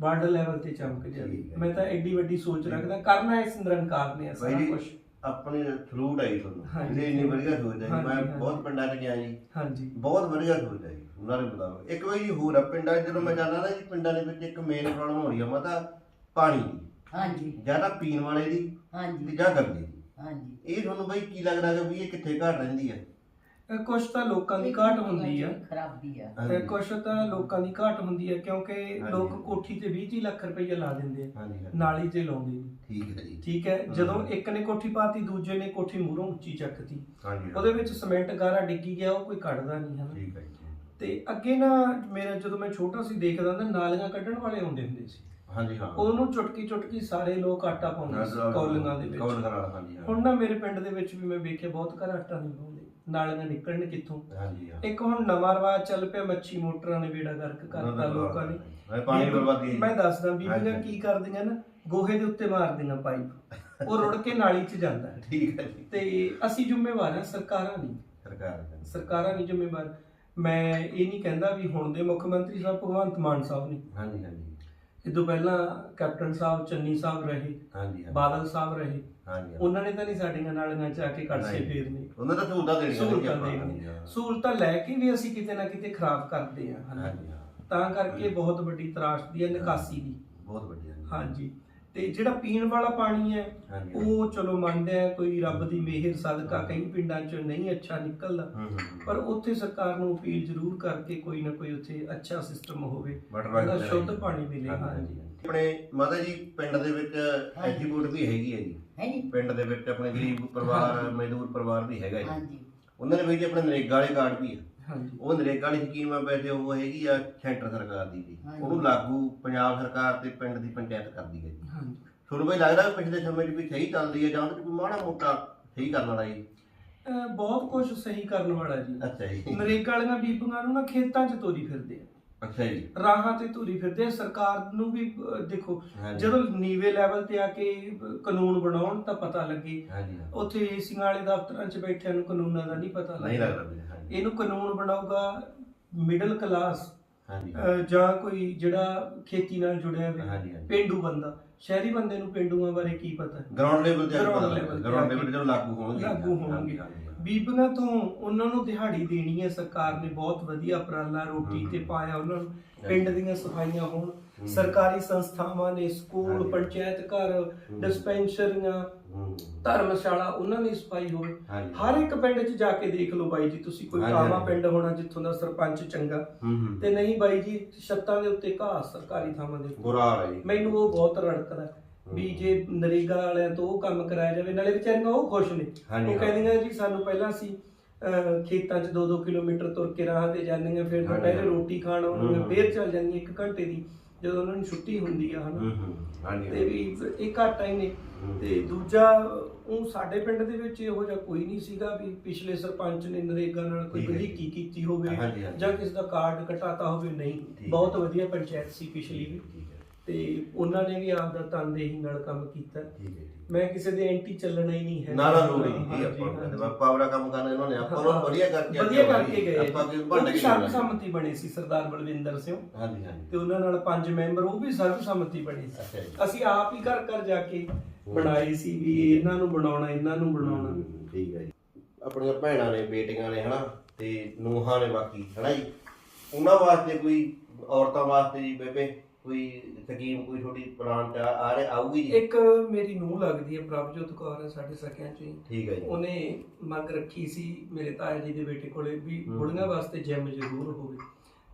Speaker 2: ਵਰਲਡ ਲੈਵਲ ਤੇ ਚਮਕ ਜਾਵੇ। ਮੈਂ ਤਾਂ ਐਡੀ ਵੱਡੀ ਸੋਚ ਰੱਖਦਾ। ਕਰਨਾ ਇਸ ਨਿਰੰਕਾਰ ਨੇ ਸਾਰਾ ਕੁਝ
Speaker 1: ਆਪਣੇ ਸਲੂਟ ਆਈ ਤੁਹਾਨੂੰ।
Speaker 2: ਹਾਂਜੀ।
Speaker 1: ਇਹ ਇੰਨੀ ਵਧੀਆ ਸੋਚ ਹੈ ਜੀ। ਮੈਂ
Speaker 2: ਹਾਂਜੀ।
Speaker 1: ਬਹੁਤ ਪਿੰਡਾਂ 'ਚ ਗਿਆ ਜੀ।
Speaker 2: ਹਾਂਜੀ।
Speaker 1: ਬਹੁਤ ਵਧੀਆ ਸੋਚ ਹੈ ਜੀ। ਉਹਨਾਂ ਦੇ ਮੁਤਾਬਕ ਇੱਕ ਵਾਰੀ ਹੋਰ ਆ ਪਿੰਡਾਂ 'ਚ ਜਦੋਂ ਮੈਂ ਜਾਂਦਾ ਨਾ ਜੀ ਪਿੰਡਾਂ ਦੇ ਵਿੱਚ ਇੱਕ ਮੇਨ ਪ੍ਰੋਬਲਮ ਹੋ ਰਹੀ ਆ ਮਾਤਾ ਪਾਣੀ ਦੀ।
Speaker 3: ਹਾਂਜੀ।
Speaker 1: ਜਾਂ ਤਾਂ ਪੀਣ ਵਾਲੇ ਦੀ ਤੇ
Speaker 3: ਹਾਂਜੀ
Speaker 1: ਜਾਂ ਗੰਦੇ ਦੀ।
Speaker 3: ਹਾਂਜੀ।
Speaker 1: ਇਹ ਤੁਹਾਨੂੰ ਬਈ ਕੀ ਲੱਗਦਾ ਕਿ ਵੀ ਇਹ ਕਿੱਥੇ ਘਟ ਰਹਿੰਦੀ ਹੈ?
Speaker 2: ਇਹ ਕੁਛ ਤਾਂ ਲੋਕਾਂ ਦੀ ਘਾਟ ਹੁੰਦੀ ਆ।
Speaker 3: ਖਰਾਬੀ ਆ।
Speaker 2: ਕੁਛ ਤਾਂ ਲੋਕਾਂ ਦੀ ਘਾਟ ਹੁੰਦੀ ਹੈ ਕਿਉਂਕਿ
Speaker 1: ਹਾਂਜੀ।
Speaker 2: ਲੋਕ ਕੋਠੀ ਤੇ 20 ਲੱਖ ਰੁਪਈਆ ਲਾ ਦਿੰਦੇ ਆ।
Speaker 1: ਹਾਂਜੀ ਹਾਂਜੀ।
Speaker 2: ਨਾਲੀ ਤੇ ਲਾਉਂਦੇ ਨੇ।
Speaker 1: ਠੀਕ ਹੈ ਜੀ।
Speaker 2: ਠੀਕ ਹੈ। ਜਦੋਂ ਇੱਕ ਨੇ ਕੋਠੀ ਪਾਤੀ ਦੂਜੇ ਨੇ ਕੋਠੀ ਮੂਹਰੋਂ ਉੱਚੀ ਚੱਕਤੀ।
Speaker 1: ਹਾਂਜੀ
Speaker 2: ਉਹਦੇ ਵਿੱਚ ਸੀਮੈਂਟ ਗਾਰਾ ਡਿੱਗੀ ਗਿਆ ਉਹ ਕੋਈ ਕੱਢਦਾ ਨਹੀਂ ਹਨਾ
Speaker 1: ਠੀਕ ਹੈ ਜੀ।
Speaker 2: ਤੇ ਅੱਗੇ ਨਾ ਮੇਰਾ ਜਦੋਂ ਮੈਂ ਛੋਟਾ ਸੀ ਦੇਖਦਾ ਹੁੰਦਾ ਨਾਲੀਆਂ ਕੱਢਣ ਵਾਲੇ ਆਉਂਦੇ ਹੁੰਦੇ ਸੀ।
Speaker 1: ਹਾਂਜੀ ਹਾਂ।
Speaker 2: ਉਹਨੂੰ ਚੁਟਕੀ ਚੁਟਕੀ ਸਾਰੇ ਲੋਕ ਆਟਾ ਪਾਉਂਦੇ ਸੀ ਕੌਲੀਆਂ ਦੇ ਵਿੱਚ।
Speaker 1: ਕੌਲੀਆਂ ਨਾਲ ਹਾਂਜੀ ਹਾਂ।
Speaker 2: ਹੁਣ ਨਾ ਮੇਰੇ ਪਿੰਡ ਦੇ ਵਿੱਚ ਵੀ ਮੈਂ ਵੇਖਿਆ ਬਹੁਤ ਘਰ ਆਟਾ ਨਹੀਂ ਪਾਉਂਦੇ। ਨਾਲੀਆਂ ਨਿਕਲਣ ਕਿੱਥੋਂ?
Speaker 1: ਹਾਂਜੀ ਹਾਂ।
Speaker 2: ਇੱਕ ਹੁਣ ਨਵਾਂ ਰਿਵਾਜ ਚੱਲ ਪਿਆ ਮੱਛੀ ਮੋਟਰਾਂ ਨੇ ਬੇੜਾ ਗਰਕ ਕਰਤਾ ਲੋਕਾਂ ਨੇ।
Speaker 1: ਮੈਂ ਪਾਣੀ ਬਰਬਾਦੀ
Speaker 2: ਮੈਂ ਦੱਸਦਾ ਬੀਬੀਆਂ। ਕੀ ਕਰਦੀਆਂ ਨਾ ਗੋਹੇ ਦੇ ਉੱਤੇ ਮਾਰਦੀਆਂ ਪਾਈਪ। ਉਹ ਰੁੜ ਕੇ ਨਾਲੀ 'ਚ ਜਾਂਦਾ।
Speaker 1: ਠੀਕ ਹੈ ਜੀ।
Speaker 2: ਤੇ ਅਸੀਂ ਜ਼ਿੰਮੇਵਾਰ ਹਾਂ ਸਰਕਾਰਾਂ ਨਹੀਂ
Speaker 1: ਸਰਕਾਰ।
Speaker 2: ਸਰਕਾਰਾਂ ਨਹੀਂ ਜ਼ਿੰਮੇਵਾਰ। ਮੈਂ ਇਹ ਨਹੀਂ ਕਹਿੰਦਾ ਵੀ ਹੁਣ ਦੇ ਮੁੱਖ ਮੰਤਰੀ ਸਾਹਿਬ ਭਗਵੰਤ ਮਾਨ ਸਾਹਿਬ ਨੇ।
Speaker 1: ਹਾਂਜੀ ਹਾਂਜੀ।
Speaker 2: ਇਹ ਤੋਂ ਪਹਿਲਾਂ ਕੈਪਟਨ ਸਾਹਿਬ ਚੰਨੀ ਸਾਹਿਬ ਰਹੇ
Speaker 1: ਹਾਂਜੀ ਹਾਂਜੀ।
Speaker 2: ਬਾਦਲ ਸਾਹਿਬ ਰਹੇ
Speaker 1: ਹਾਂਜੀ।
Speaker 2: ਉਹਨਾਂ ਨੇ ਤਾਂ ਨਹੀਂ ਸਾਡੀਆਂ ਨਾਲੀਆਂ ਚ ਆ ਕੇ ਕੜਛੇ
Speaker 1: ਨਹੀਂ।
Speaker 2: ਫੇਰਨੇ
Speaker 1: ਉਹਨਾਂ ਦਾ ਸਹੂਲਤਾਂ ਦੇਣੀਆਂ
Speaker 2: ਸਹੂਲਤਾਂ। ਦੇਣੀਆਂ ਸਹੂਲਤਾਂ ਲੈ ਕੇ ਵੀ ਅਸੀਂ ਕਿਤੇ ਨਾ ਕਿਤੇ ਖਰਾਬ ਕਰਦੇ ਆ।
Speaker 1: ਹਾਂਜੀ ਹਾਂ
Speaker 2: ਤਾਂ ਕਰਕੇ ਬਹੁਤ ਵੱਡੀ ਤਰਾਸ਼ਦੀ ਹੈ ਨਿਕਾਸੀ ਦੀ
Speaker 1: ਬਹੁਤ ਵਧੀਆ।
Speaker 2: ਹਾਂਜੀ ਤੇ ਜਿਹੜਾ ਪੀਣ ਵਾਲਾ ਪਾਣੀ ਹੈ
Speaker 1: ਹਾਂਜੀ
Speaker 2: ਉਹ ਚਲੋ ਮੰਨਦੇ ਆ ਕੋਈ ਰੱਬ ਦੀ ਮਿਹਰ ਸਦਕਾ ਕਈ ਪਿੰਡਾਂ 'ਚ ਨਹੀਂ ਅੱਛਾ ਨਿਕਲਦਾ।
Speaker 1: ਹੂੰ
Speaker 2: ਪਰ ਉੱਥੇ ਸਰਕਾਰ ਨੂੰ ਅਪੀਲ ਜ਼ਰੂਰ ਕਰਕੇ ਕੋਈ ਨਾ ਕੋਈ ਉੱਥੇ ਅੱਛਾ ਸਿਸਟਮ ਹੋਵੇ
Speaker 1: ਵਾਟਰ
Speaker 2: ਉਹਦਾ ਸ਼ੁੱਧ
Speaker 1: ਹਾਂਜੀ।
Speaker 2: ਪਾਣੀ ਮਿਲੇ
Speaker 1: ਹਾਂਜੀ,
Speaker 2: ਹਾਂਜੀ
Speaker 1: ਹਾਂਜੀ। ਆਪਣੇ ਮਾਤਾ ਜੀ ਪਿੰਡ ਦੇ ਵਿੱਚ ਐਜੀਬੂਟ ਵੀ ਹੈਗੀ ਹੈ ਜੀ।
Speaker 3: ਹੈ ਜੀ।
Speaker 1: ਪਿੰਡ ਦੇ ਵਿੱਚ ਆਪਣੇ ਗਰੀਬ ਪਰਿਵਾਰ
Speaker 2: ਹਾਂਜੀ।
Speaker 1: ਮਜ਼ਦੂਰ ਪਰਿਵਾਰ ਵੀ ਹੈਗਾ ਜੀ।
Speaker 3: ਹਾਂਜੀ।
Speaker 1: ਉਹਨਾਂ ਦੇ ਵਿੱਚ ਆਪਣੇ ਨਰੇਗਾ ਵਾਲੇ ਕਾਰਡ ਵੀ ਹੈ
Speaker 2: ਹਾਂਜੀ।
Speaker 1: ਉਹ ਨਰੇਗਾ ਵਾਲੀ ਸਕੀਮ ਆ ਵੈਸੇ ਉਹ ਹੈਗੀ ਆ ਸੈਂਟਰ ਸਰਕਾਰ ਦੀ ਜੀ
Speaker 3: ਹਾਂਜੀ।
Speaker 1: ਉਹਨੂੰ ਲਾਗੂ ਪੰਜਾਬ ਸਰਕਾਰ ਤੇ ਪਿੰਡ ਦੀ ਪੰਚਾਇਤ ਕਰਦੀ ਹੈ ਜੀ।
Speaker 2: ਹਾਂਜੀ
Speaker 1: ਤੁਹਾਨੂੰ ਬਈ ਲੱਗਦਾ ਵੀ ਪਿਛਲੇ ਸਮੇਂ 'ਚ ਵੀ ਸਹੀ ਚੱਲਦੀ ਹੈ ਜਾਂ ਉਹਦੇ 'ਚ ਕੋਈ ਮਾੜਾ ਮੋਟਾ ਸਹੀ ਕਰਨ ਵਾਲਾ ਜੀ?
Speaker 2: ਅਹ ਬਹੁਤ ਕੁਝ ਸਹੀ ਕਰਨ ਵਾਲਾ ਜੀ।
Speaker 1: ਅੱਛਾ ਜੀ।
Speaker 2: ਨਰੇਗਾ ਵਾਲੀਆਂ ਬੀਬੀਆਂ ਨੂੰ ਨਾ ਖੇਤਾਂ 'ਚ ਤੋਰੀ ਫਿਰਦੇ ਆ।
Speaker 1: ਅੱਛਾ ਜੀ।
Speaker 2: ਰਾਹਾਂ ਤੇ ਧੂਰੀ ਫਿਰਦੇ ਆ। ਸਰਕਾਰ ਨੂੰ ਵੀ ਅਹ, ਦੇਖੋ
Speaker 1: ਹਾਂਜੀ।
Speaker 2: ਜਦੋਂ ਨੀਵੇਂ ਲੈਵਲ ਤੇ ਆ ਕੇ ਅਹ, ਕਾਨੂੰਨ ਬਣਾਉਣ ਤਾਂ ਪਤਾ ਲੱਗੇ।
Speaker 1: ਹਾਂਜੀ ਹਾਂ।
Speaker 2: ਉੱਥੇ ਏਸੀਆਂ ਵਾਲੇ ਦਫ਼ਤਰਾਂ 'ਚ ਬੈਠਿਆਂ ਨੂੰ ਕਾਨੂੰਨਾਂ ਦਾ ਨਹੀਂ ਪਤਾ
Speaker 1: ਨਹੀਂ ਲੱਗਦਾ। ਹਾਂਜੀ।
Speaker 2: ਇਹਨੂੰ ਕਾਨੂੰਨ ਬਣਾਊਗਾ ਮਿਡਲ ਕਲਾਸ
Speaker 1: ਹਾਂਜੀ
Speaker 2: ਜਾਂ ਕੋਈ ਜਿਹੜਾ ਖੇਤੀ ਨਾਲ ਜੁੜਿਆ ਹੋਵੇ
Speaker 1: ਹਾਂਜੀ ਹਾਂਜੀ
Speaker 2: ਪਿੰਡੂ ਬੰਦਾ ਸ਼ਹਿਰੀ ਬੰਦੇ ਨੂੰ ਪਿੰਡੂਆਂ ਬਾਰੇ ਕੀ ਪਤਾ
Speaker 1: ਗਰਾਊਂਡ ਲੈਵਲ ਤੇ
Speaker 2: Ground level ਤੇ
Speaker 1: ਗਰਾਊਂਡ ਲੈਵਲ ਤੇ ਲਾਗੂ ਹੋਣਗੇ
Speaker 2: ਲਾਗੂ ਹੋਣਗੇ।
Speaker 1: ਹਾਂਜੀ, ਹਾਂਜੀ, ਹਾਂਜੀ।
Speaker 2: ਬੀਬੀਆਂ ਤੋਂ ਉਹਨਾਂ ਨੂੰ ਦਿਹਾੜੀ ਦੇਣੀ ਹੈ ਸਰਕਾਰ ਨੇ ਬਹੁਤ ਵਧੀਆ ਉਪਰਾਲਾ ਰੋਟੀ। ਤੇ ਪਾਇਆ ਉਹਨਾਂ ਨੂੰ ਪਿੰਡ ਦੀਆਂ ਸਫਾਈਆਂ ਹੋਣ। ਸਰਕਾਰੀ ਸੰਸਥਾਵਾਂ ਨੇ ਸਕੂਲ। ਪੰਚਾਇਤ ਘਰ ਡਿਸਪੈਂਸਰੀਆਂ ਧਰਮਸ਼ਾਲਾ ਉਹਨਾਂ ਦੀ ਸਫ਼ਾਈ ਹੋਵੇ ਹਰ ਇੱਕ ਪਿੰਡ 'ਚ ਜਾ ਕੇ ਦੇਖ ਲਓ ਬਾਈ ਜੀ ਤੁਸੀਂ ਕੋਈ ਕਾਵਾ। ਪਿੰਡ ਹੋਣਾ ਜਿੱਥੋਂ ਦਾ ਸਰਪੰਚ ਚੰਗਾ ਤੇ ਨਹੀਂ ਬਾਈ ਜੀ ਛੱਤਾਂ ਦੇ ਉੱਤੇ ਘਾਹ ਸਰਕਾਰੀ ਥਾਵਾਂ ਦੇ।
Speaker 1: ਬੁਰਾ ਹਾਲ ਹੈ
Speaker 2: ਮੈਨੂੰ ਉਹ ਬਹੁਤ ਰੜਕਦਾ ਵੀ ਜੇ ਨਰੇਗਾ ਵਾਲਿਆਂ ਤੋਂ ਉਹ ਕੰਮ ਕਰਾਇਆ ਜਾਵੇ ਨਾਲੇ ਵਿਚਾਰੀਆਂ ਉਹ ਖੁਸ਼ ਨੇ ਉਹ। ਕਹਿੰਦੀਆਂ ਜੀ ਸਾਨੂੰ ਪਹਿਲਾਂ ਸੀ ਖੇਤਾਂ 'ਚ 2-2 ਕਿਲੋਮੀਟਰ ਤੁਰ ਕੇ ਰਾਹ ਤੇ ਜਾਂਦੀਆਂ ਫਿਰ ਦੁਪਹਿਰੇ। ਰੋਟੀ ਖਾਣ ਆਉਂਦੀਆਂ। ਫੇਰ ਚੱਲ ਜਾਂਦੀਆਂ 1 ਘੰਟੇ ਦੀ ਜਦੋਂ ਉਹਨਾਂ ਨੂੰ ਛੁੱਟੀ ਹੁੰਦੀ ਆ ਹਨਾ
Speaker 1: ਹਾਂਜੀ
Speaker 2: ਤੇ ਵੀ ਇਹ ਘਾਟਾ ਹੀ ਨੇ। ਤੇ ਦੂਜਾ ਉਹ ਸਾਡੇ ਪਿੰਡ ਦੇ ਵਿੱਚ ਇਹੋ ਜਿਹਾ ਕੋਈ ਨਹੀਂ ਸੀਗਾ ਵੀ ਪਿਛਲੇ ਸਰਪੰਚ ਨੇ ਨਰੇਗਾ ਨਾਲ ਕੋਈ। ਵਧੀਕੀ ਕੀਤੀ ਹੋਵੇ। ਜਾਂ ਕਿਸੇ ਦਾ ਕਾਰਡ ਕਟਾਤਾ ਹੋਵੇ ਨਹੀਂ ਬਹੁਤ। ਵਧੀਆ ਪੰਚਾਇਤ ਸੀ ਪਿਛਲੀ ਵੀ ਤੇ ਉਹਨਾਂ ਨੇ ਵੀ ਆਪਦਾ ਤਨਦੇਹੀ ਨਾਲ ਕੰਮ ਕੀਤਾ।
Speaker 1: ਠੀਕ ਹੈ ਜੀ।
Speaker 2: ਮੈਂ ਕਿਸੇ ਦੇ ਐਂਟੀ ਚੱਲਣਾ ਹੀ ਨਹੀਂ ਹੈ।
Speaker 1: ਨਾ ਨਾ ਲੋੜ ਹੀ ਨਹੀਂ ਆਪਾਂ ਨੂੰ। ਕਹਿੰਦੇ ਆਪਾਂ ਆਪਣਾ ਕੰਮ ਕਰਨਾ ਇਹਨਾਂ ਨੇ ਆਪਾਂ ਨੂੰ। ਵਧੀਆ ਕਰਕੇ
Speaker 2: ਵਧੀਆ
Speaker 1: ਅੱਗੇ
Speaker 2: ਕਰਕੇ ਗਏ।
Speaker 1: ਆਪਾਂ ਕਿ
Speaker 2: ਵੀ
Speaker 1: ਕੇ
Speaker 2: ਸਰਬ। ਸੰਮਤੀ ਬਣੀ ਸੀ ਸਰਦਾਰ ਬਲਵਿੰਦਰ ਸਿੰਘ।
Speaker 1: ਹਾਂਜੀ ਹਾਂਜੀ
Speaker 2: ਤੇ ਉਹਨਾਂ ਨਾਲ ਪੰਜ ਮੈਂਬਰ ਉਹ ਵੀ ਸਰਬ ਸੰਮਤੀ ਬਣੀ
Speaker 1: ਅੱਛਾ
Speaker 2: ਸੀ
Speaker 1: ਜੀ।
Speaker 2: ਅਸੀਂ ਆਪ ਹੀ ਘਰ ਘਰ ਜਾ ਕੇ ਬਣਾਏ ਸੀ ਵੀ ਇਹਨਾਂ ਨੂੰ ਬਣਾਉਣਾ ਇਹਨਾਂ ਨੂੰ ਬਣਾਉਣਾ।
Speaker 1: ਹਮ, ਠੀਕ ਹੈ ਜੀ। ਆਪਣੀਆਂ ਭੈਣਾਂ ਨੇ ਬੇਟੀਆਂ ਨੇ ਹਨਾ? ਤੇ ਨੂੰਹਾਂ ਨੇ ਬਾਕੀ ਹਨਾ ਜੀ? ਉਹਨਾਂ ਵਾਸਤੇ ਕੋਈ ਔਰਤਾਂ ਵਾਸਤੇ ਜੀ ਬੇਬੇ? ਕੋਈ ਸਕੀਮ ਕੋਈ ਛੋਟੀ ਪਲਾਨ ਆ ਆ ਰਿਹਾ ਆਊਗੀ ਜੀ?
Speaker 2: ਇੱਕ ਮੇਰੀ ਨੂੰਹ ਲੱਗਦੀ ਹੈ ਪ੍ਰਭਜੋਤ ਕੌਰ ਹੈ ਸਾਡੇ ਸਕਿਆਂ ਚੋਂ ਹੀ।
Speaker 1: ਠੀਕ ਹੈ ਜੀ।
Speaker 2: ਉਹਨੇ ਮੰਗ ਰੱਖੀ ਸੀ ਮੇਰੇ ਤਾਇਆ ਜੀ ਦੇ ਬੇਟੇ ਕੋਲੇ ਵੀ। ਬੁੜੀਆਂ ਵਾਸਤੇ ਜਿਮ ਜ਼ਰੂਰ ਹੋਵੇ।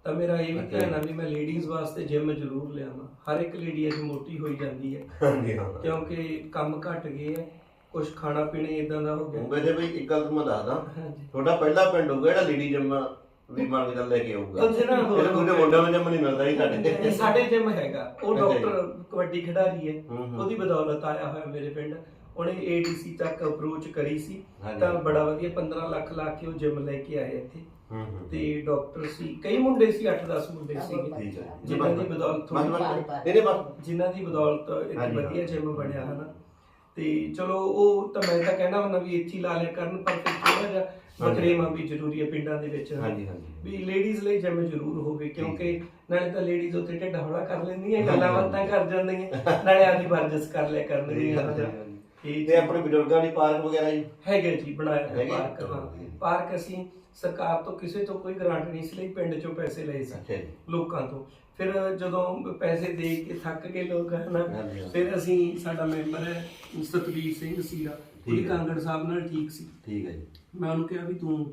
Speaker 2: ਤਾਂ ਮੇਰਾ ਇਹ ਵੀ
Speaker 1: ਅੱਛਾ
Speaker 2: ਧਿਆਨ ਆ ਵੀ ਮੈਂ ਲੇਡੀਜ਼ ਵਾਸਤੇ ਜਿਮ ਜ਼ਰੂਰ ਲਿਆਵਾਂ। ਹਰ ਇੱਕ ਲੇਡੀ ਅੱਜ ਮੋਟੀ ਹੋਈ ਜਾਂਦੀ ਹੈ।
Speaker 1: ਹਾਂਜੀ ਹਾਂ।
Speaker 2: ਕਿਉਂਕਿ ਕੰਮ ਘਟ ਗਏ ਹੈ ਕੁਝ ਖਾਣਾ ਪੀਣਾ ਇਦਾਂ ਦਾ ਹੋ ਗਿਆ।
Speaker 1: ਮੇਰੇ ਬਈ ਇੱਕ ਗੱਲ ਤੁਹਾਨੂੰ ਮੈਂ ਦੱਸਦਾ।
Speaker 2: ਹਾਂਜੀ।
Speaker 1: ਤੁਹਾਡਾ ਪਹਿਲਾ ਪਿੰਡ ਹੋਊਗਾ ਜਿਹੜਾ ਲੇਡੀ ਜੰਮ ਵੀ ਮੰਗ ਕੇ ਲੈ ਕੇ ਆਊਗਾ।
Speaker 2: ਉਹ ਜਿਹੜਾ ਹੋਰ
Speaker 1: ਇਹਦੇ ਕੋਈ ਮੁੰਡਾ ਨੂੰ ਜੰਮ ਨਹੀਂ ਮਿਲਦਾ ਹੀ ਸਾਡੇ
Speaker 2: ਇਹ ਸਾਡੇ ਜਿਮ ਹੈਗਾ। ਉਹ
Speaker 1: ਅੱਛਾ ਜੀ।
Speaker 2: ਡਾਕਟਰ ਕਬੱਡੀ ਖਿਡਾਰੀ ਹੈ।
Speaker 1: ਹੂੰ, ਹੂੰ।
Speaker 2: ਉਹਦੀ ਬਦੌਲਤ ਆਇਆ ਹੋਇਆ ਮੇਰੇ ਪਿੰਡ। ਉਹਨੇ ਏਡੀਸੀ ਤੱਕ ਅਪਰੋਚ ਕਰੀ ਸੀ।
Speaker 1: ਹਾਂਜੀ।
Speaker 2: ਤਾਂ ਬੜਾ ਵਧੀਆ 15 ਲੱਖ ਲਾ ਕੇ ਉਹ ਜਿਮ ਲੈ ਕੇ ਆਏ ਇੱਥੇ।
Speaker 1: ਹੂੰ ਹੂੰ
Speaker 2: ਤੇ ਡਾਕਟਰ ਸੀ। ਕਈ ਮੁੰਡੇ ਸੀ 8-10 ਮੁੰਡੇ ਸੀਗੇ।
Speaker 1: ਠੀਕ ਹੈ
Speaker 2: ਜਿਨ੍ਹਾਂ ਦੀ ਬਦੌਲਤ
Speaker 1: ਬਸ ਬਸ ਇਹਨੇ ਬਸ।
Speaker 2: ਜਿਨ੍ਹਾਂ ਦੀ ਬਦੌਲਤ ਇੱਕ
Speaker 1: ਹਾਂਜੀ,
Speaker 2: ਵਧੀਆ
Speaker 1: ਹਾਂ।
Speaker 2: ਜਿਮ ਬਣਿਆ ਹਨਾ। ਤੇ ਚਲੋ ਉਹ ਤਾਂ ਮੈਂ ਤਾਂ ਕਹਿਣਾ ਹੁੰਦਾ ਵੀ ਇੱਥੇ ਹੀ ਲਾ ਲਿਆ ਕਰਨ ਪਰ ਫਿਰ ਥੋੜਾ ਜਿਹਾ ਬਕਰੇਮਾ ਵੀ ਜ਼ਰੂਰੀ ਹੈ ਪਿੰਡਾਂ ਦੇ ਵਿੱਚ।
Speaker 1: ਹਾਂਜੀ ਹਾਂਜੀ।
Speaker 2: ਵੀ ਲੇਡੀਜ਼ ਲਈ ਜਿਮ ਜ਼ਰੂਰ ਹੋਵੇ ਕਿਉਂਕਿ ਨਾਲੇ ਤਾਂ ਲੇਡੀਜ਼ ਉੱਥੇ ਢਿੱਡ ਹੌਲਾ ਕਰ ਲੈਂਦੀਆਂ ਗੱਲਾਂ। ਬਾਤਾਂ ਕਰ ਜਾਂਦੀਆਂ ਨਾਲੇ ਆਦੀ ਵਰਜਸ ਕਰ ਲਿਆ ਕਰਨਗੀਆਂ
Speaker 1: ਤੇ ਆਪਣੇ ਬਜ਼ੁਰਗਾਂ ਦੀ ਪਾਰਕ ਵਗੈਰਾ ਜੀ?
Speaker 2: ਹੈਗੇ ਜੀ ਬਣਾਇਆ? ਹੋਇਆ ਪਾਰਕ ਹਾਂ। ਪਾਰਕ ਅਸੀਂ ਸਰਕਾਰ ਤੋਂ ਕਿਸੇ ਤੋਂ ਕੋਈ ਗ੍ਰਾਂਟ ਨਹੀਂ ਸੀ ਲਈ ਪਿੰਡ ਚੋਂ ਪੈਸੇ ਲਏ ਸੀ। ਲੋਕਾਂ ਤੋਂ। ਫਿਰ ਜਦੋਂ ਪੈਸੇ ਦੇ ਕੇ ਥੱਕ ਗਏ ਲੋਕ ਹਨਾ। ਫਿਰ ਅਸੀਂ ਸਾਡਾ ਮੈਂਬਰ ਹੈ ਸਤਵੀਰ ਸਿੰਘ ਸੀਰਾ ਉਹਦੀ। ਕਾਂਗੜ ਸਾਹਿਬ ਨਾਲ ਠੀਕ ਸੀ
Speaker 1: ਠੀਕ ਹੈ ਜੀ
Speaker 2: ਮੈਂ ਉਹਨੂੰ ਕਿਹਾ ਵੀ ਤੂੰ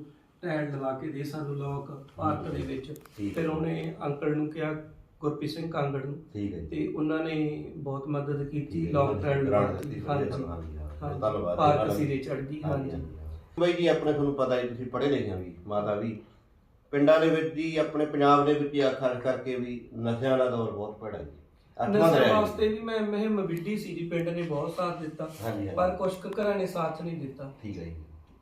Speaker 2: ਟੈਲ ਲਵਾ ਕੇ ਦੇ ਸਾਨੂੰ ਲੋਕ ਪਾਰਕ ਦੇ ਵਿੱਚ ਫਿਰ। ਉਹਨੇ ਅੰਕਲ ਨੂੰ ਕਿਹਾ ਗੁਰਪ੍ਰੀਤ ਸਿੰਘ ਕਾਂਗੜ ਨੂੰ
Speaker 1: ਠੀਕ ਹੈ
Speaker 2: ਤੇ ਉਹਨਾਂ ਨੇ ਬਹੁਤ ਮਦਦ ਕੀਤੀ। ਲੋਕ
Speaker 1: ਗ੍ਰਾਂਟ
Speaker 2: ਲਵਾ
Speaker 1: ਦਿੱਤੀ,
Speaker 2: ਹਾਂਜੀ।
Speaker 1: ਧੰਨਵਾਦ।
Speaker 2: ਪਾਰਕ ਸਿਰੇ ਚੜ ਗਈ
Speaker 1: ਹਾਂਜੀ। ਬਾਈ ਜੀ ਆਪਣੇ ਤੁਹਾਨੂੰ ਪਤਾ ਹੀ ਤੁਸੀਂ ਪੜ੍ਹੇ ਲਿਖੇ ਹੋ ਵੀ ਮਾਤਾ ਵੀ ਪਿੰਡਾਂ ਦੇ ਵਿੱਚ ਜੀ ਆਪਣੇ ਪੰਜਾਬ ਦੇ ਵਿੱਚ ਹੀ ਆਖਰ ਕਰਕੇ ਵੀ ਨਸ਼ਿਆਂ ਦਾ ਦੌਰ ਬਹੁਤ ਭੈੜਾ ਜੀ। ਅੱਠਵਾਂ
Speaker 2: ਨਸ਼ੇ
Speaker 1: ਦਰਿਆ ਜੀ।
Speaker 2: ਵਾਸਤੇ ਵੀ ਮੈਂ ਮਹਿਮ ਵਿੱਢੀ ਸੀ ਜੀ ਪਿੰਡ ਨੇ ਬਹੁਤ ਸਾਥ ਦਿੱਤਾ।
Speaker 1: ਹਾਂਜੀ, ਹਾਂਜੀ।
Speaker 2: ਪਰ ਕੁਝ ਕੁ ਘਰਾਂ ਨੇ ਸਾਥ ਨਹੀਂ ਦਿੱਤਾ।
Speaker 1: ਠੀਕ ਹੈ ਜੀ।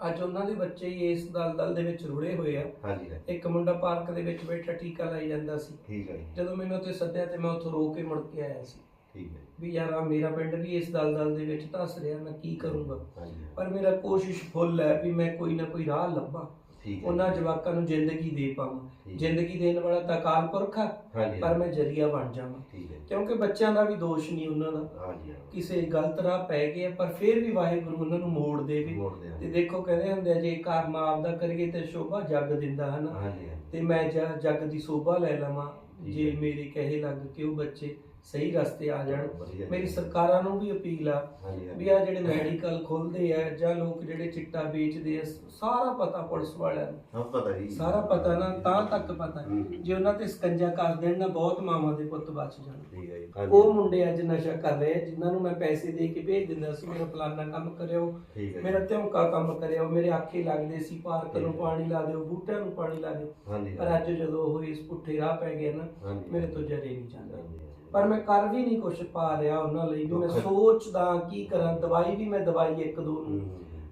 Speaker 2: ਅੱਜ ਉਹਨਾਂ ਦੇ ਬੱਚੇ ਹੀ ਇਸ ਦਲਦਲ ਦੇ ਵਿੱਚ ਰੁੜੇ ਹੋਏ ਆ।
Speaker 1: ਹਾਂਜੀ ਹਾਂਜੀ,
Speaker 2: ਇੱਕ ਮੁੰਡਾ ਪਾਰਕ ਦੇ ਵਿੱਚ ਬੈਠਾ ਟੀਕਾ ਲਾਈ ਜਾਂਦਾ ਸੀ।
Speaker 1: ਠੀਕ ਹੈ ਜੀ।
Speaker 2: ਜਦੋਂ ਮੈਨੂੰ ਉੱਥੇ ਸੱਦਿਆ ਤੇ ਮੈਂ ਉੱਥੋਂ ਰੋ ਕੇ ਮੁੜ ਕੇ ਆਇਆ ਸੀ।
Speaker 1: ਠੀਕ ਹੈ
Speaker 2: ਵੀ ਯਾਰ ਆ ਮੇਰਾ ਪਿੰਡ ਵੀ ਇਸ ਦਲਦਲ ਦੇ ਵਿੱਚ ਧੱਸ ਰਿਹਾ ਮੈਂ ਕੀ ਕਰੂੰਗਾ?
Speaker 1: ਹਾਂਜੀ।
Speaker 2: ਪਰ ਮੇਰਾ ਕੋਸ਼ਿਸ਼ ਫੁੱਲ ਹੈ ਵੀ ਮੈਂ ਕੋਈ ਨਾ ਕੋਈ ਰਾਹ ਲੱਭਾਂ।
Speaker 1: ਠੀਕ ਹੈ
Speaker 2: ਉਹਨਾਂ ਜਵਾਕਾਂ ਨੂੰ ਜ਼ਿੰਦਗੀ ਦੇ ਪਾਵਾਂ।
Speaker 1: ਠੀਕ।
Speaker 2: ਜ਼ਿੰਦਗੀ ਦੇਣ ਵਾਲਾ ਤਾਂ ਅਕਾਲ ਪੁਰਖ ਆ
Speaker 1: ਹਾਂਜੀ
Speaker 2: ਪਰ ਮੈਂ ਜਰੀਆ ਬਣ ਜਾਵਾਂ।
Speaker 1: ਠੀਕ ਹੈ
Speaker 2: ਕਿਉਂਕਿ ਬੱਚਿਆਂ ਦਾ ਵੀ ਦੋਸ਼ ਨਹੀਂ ਉਹਨਾਂ ਦਾ।
Speaker 1: ਹਾਂਜੀ।
Speaker 2: ਕਿਸੇ ਗਲਤ ਰਾਹ ਪੈ ਗਏ ਆ, ਪਰ ਫਿਰ ਵੀ ਵਾਹਿਗੁਰੂ ਉਹਨਾਂ ਨੂੰ ਮੋੜ ਦੇਵੇ।
Speaker 1: ਮੋੜਦੇ ਹਾਂ
Speaker 2: ਤੇ ਦੇਖੋ ਕਹਿੰਦੇ ਹੁੰਦੇ ਆ ਜੇ ਕਰਮ ਆਪਦਾ ਕਰੀਏ ਤੇ ਸ਼ੋਭਾ ਜੱਗ ਦਿੰਦਾ ਹਨਾ?
Speaker 1: ਹਾਂਜੀ ਹਾਂਜੀ।
Speaker 2: ਤੇ ਮੈਂ ਜ- ਜੱਗ ਦੀ ਸ਼ੋਭਾ ਲੈ ਲਵਾਂ
Speaker 1: ਠੀਕ
Speaker 2: ਜੇ
Speaker 1: ਹੈ।
Speaker 2: ਮੇਰੇ ਕਹੇ ਲੱਗ ਕੇ ਉਹ ਬੱਚੇ? ਸਹੀ ਰਸਤੇ ਆ ਜਾਣ। ਮੇਰੀ ਸਰਕਾਰਾਂ ਨੂੰ ਵੀ ਅਪੀਲ ਆ ਵੀ ਆ ਜਿਹੜੇ ਮੈਡੀਕਲ ਖੋਲਦੇ ਆ ਜਾਂ ਲੋਕ ਜਿਹੜੇ ਚਿੱਟਾ ਵੇਚਦੇ ਆ ਸਾਰਾ ਪਤਾ ਪੁਲਿਸ ਵਾਲਿਆਂ ਨੂੰ।
Speaker 1: ਸਭ ਪਤਾ ਜੀ।
Speaker 2: ਸਾਰਾ ਪਤਾ ਨਾ ਤਾਂ ਤੱਕ ਪਤਾ। ਜੇ ਉਹਨਾਂ ਤੇ ਸਕੰਜਾ ਕਰ ਦੇਣ ਨਾ ਬਹੁਤ ਮਾਵਾਂ ਦੇ ਪੁੱਤ ਬਚ ਜਾਣ। ਉਹ ਮੁੰਡੇ ਅੱਜ ਨਸ਼ਾ ਕਰ ਰਹੇ ਜਿਨ੍ਹਾਂ ਨੂੰ ਮੈਂ ਪੈਸੇ ਦੇ ਕੇ ਭੇਜ ਦਿੰਦਾ ਸੀ ਮੇਰਾ ਫਲਾਨਾ ਕੰਮ ਕਰਿਓ ਮੇਰਾ ਧਿਉਂਕਾ ਕੰਮ ਕਰਿਓ ਮੇਰੇ ਆਖੇ ਲੱਗਦੇ ਸੀ ਪਾਰਕ ਨੂੰ ਪਾਣੀ ਲਾ ਦਿਓ ਬੂਟਿਆਂ ਨੂੰ ਪਾਣੀ ਲਾ ਦਿਓ। ਪਰ ਅੱਜ ਜਦੋਂ ਉਹ ਇਸ ਪੁੱਠੇ ਰਾਹ ਪੈ ਗਏ ਨਾ। ਮੇਰੇ ਤੋਂ ਜਰੇ ਨਹੀਂ ਜਾਂਦੇ। ਪਰ ਮੈਂ ਕਰ ਵੀ ਨਹੀਂ ਕੁਛ ਪਾ ਰਿਹਾ ਉਹਨਾਂ ਲਈ ਵੀ ਮੈਂ। ਸੋਚਦਾ ਕੀ ਕਰਾਂ ਦਵਾਈ ਵੀ ਮੈਂ ਦਵਾਈ ਇੱਕ ਦੋ ਨੂੰ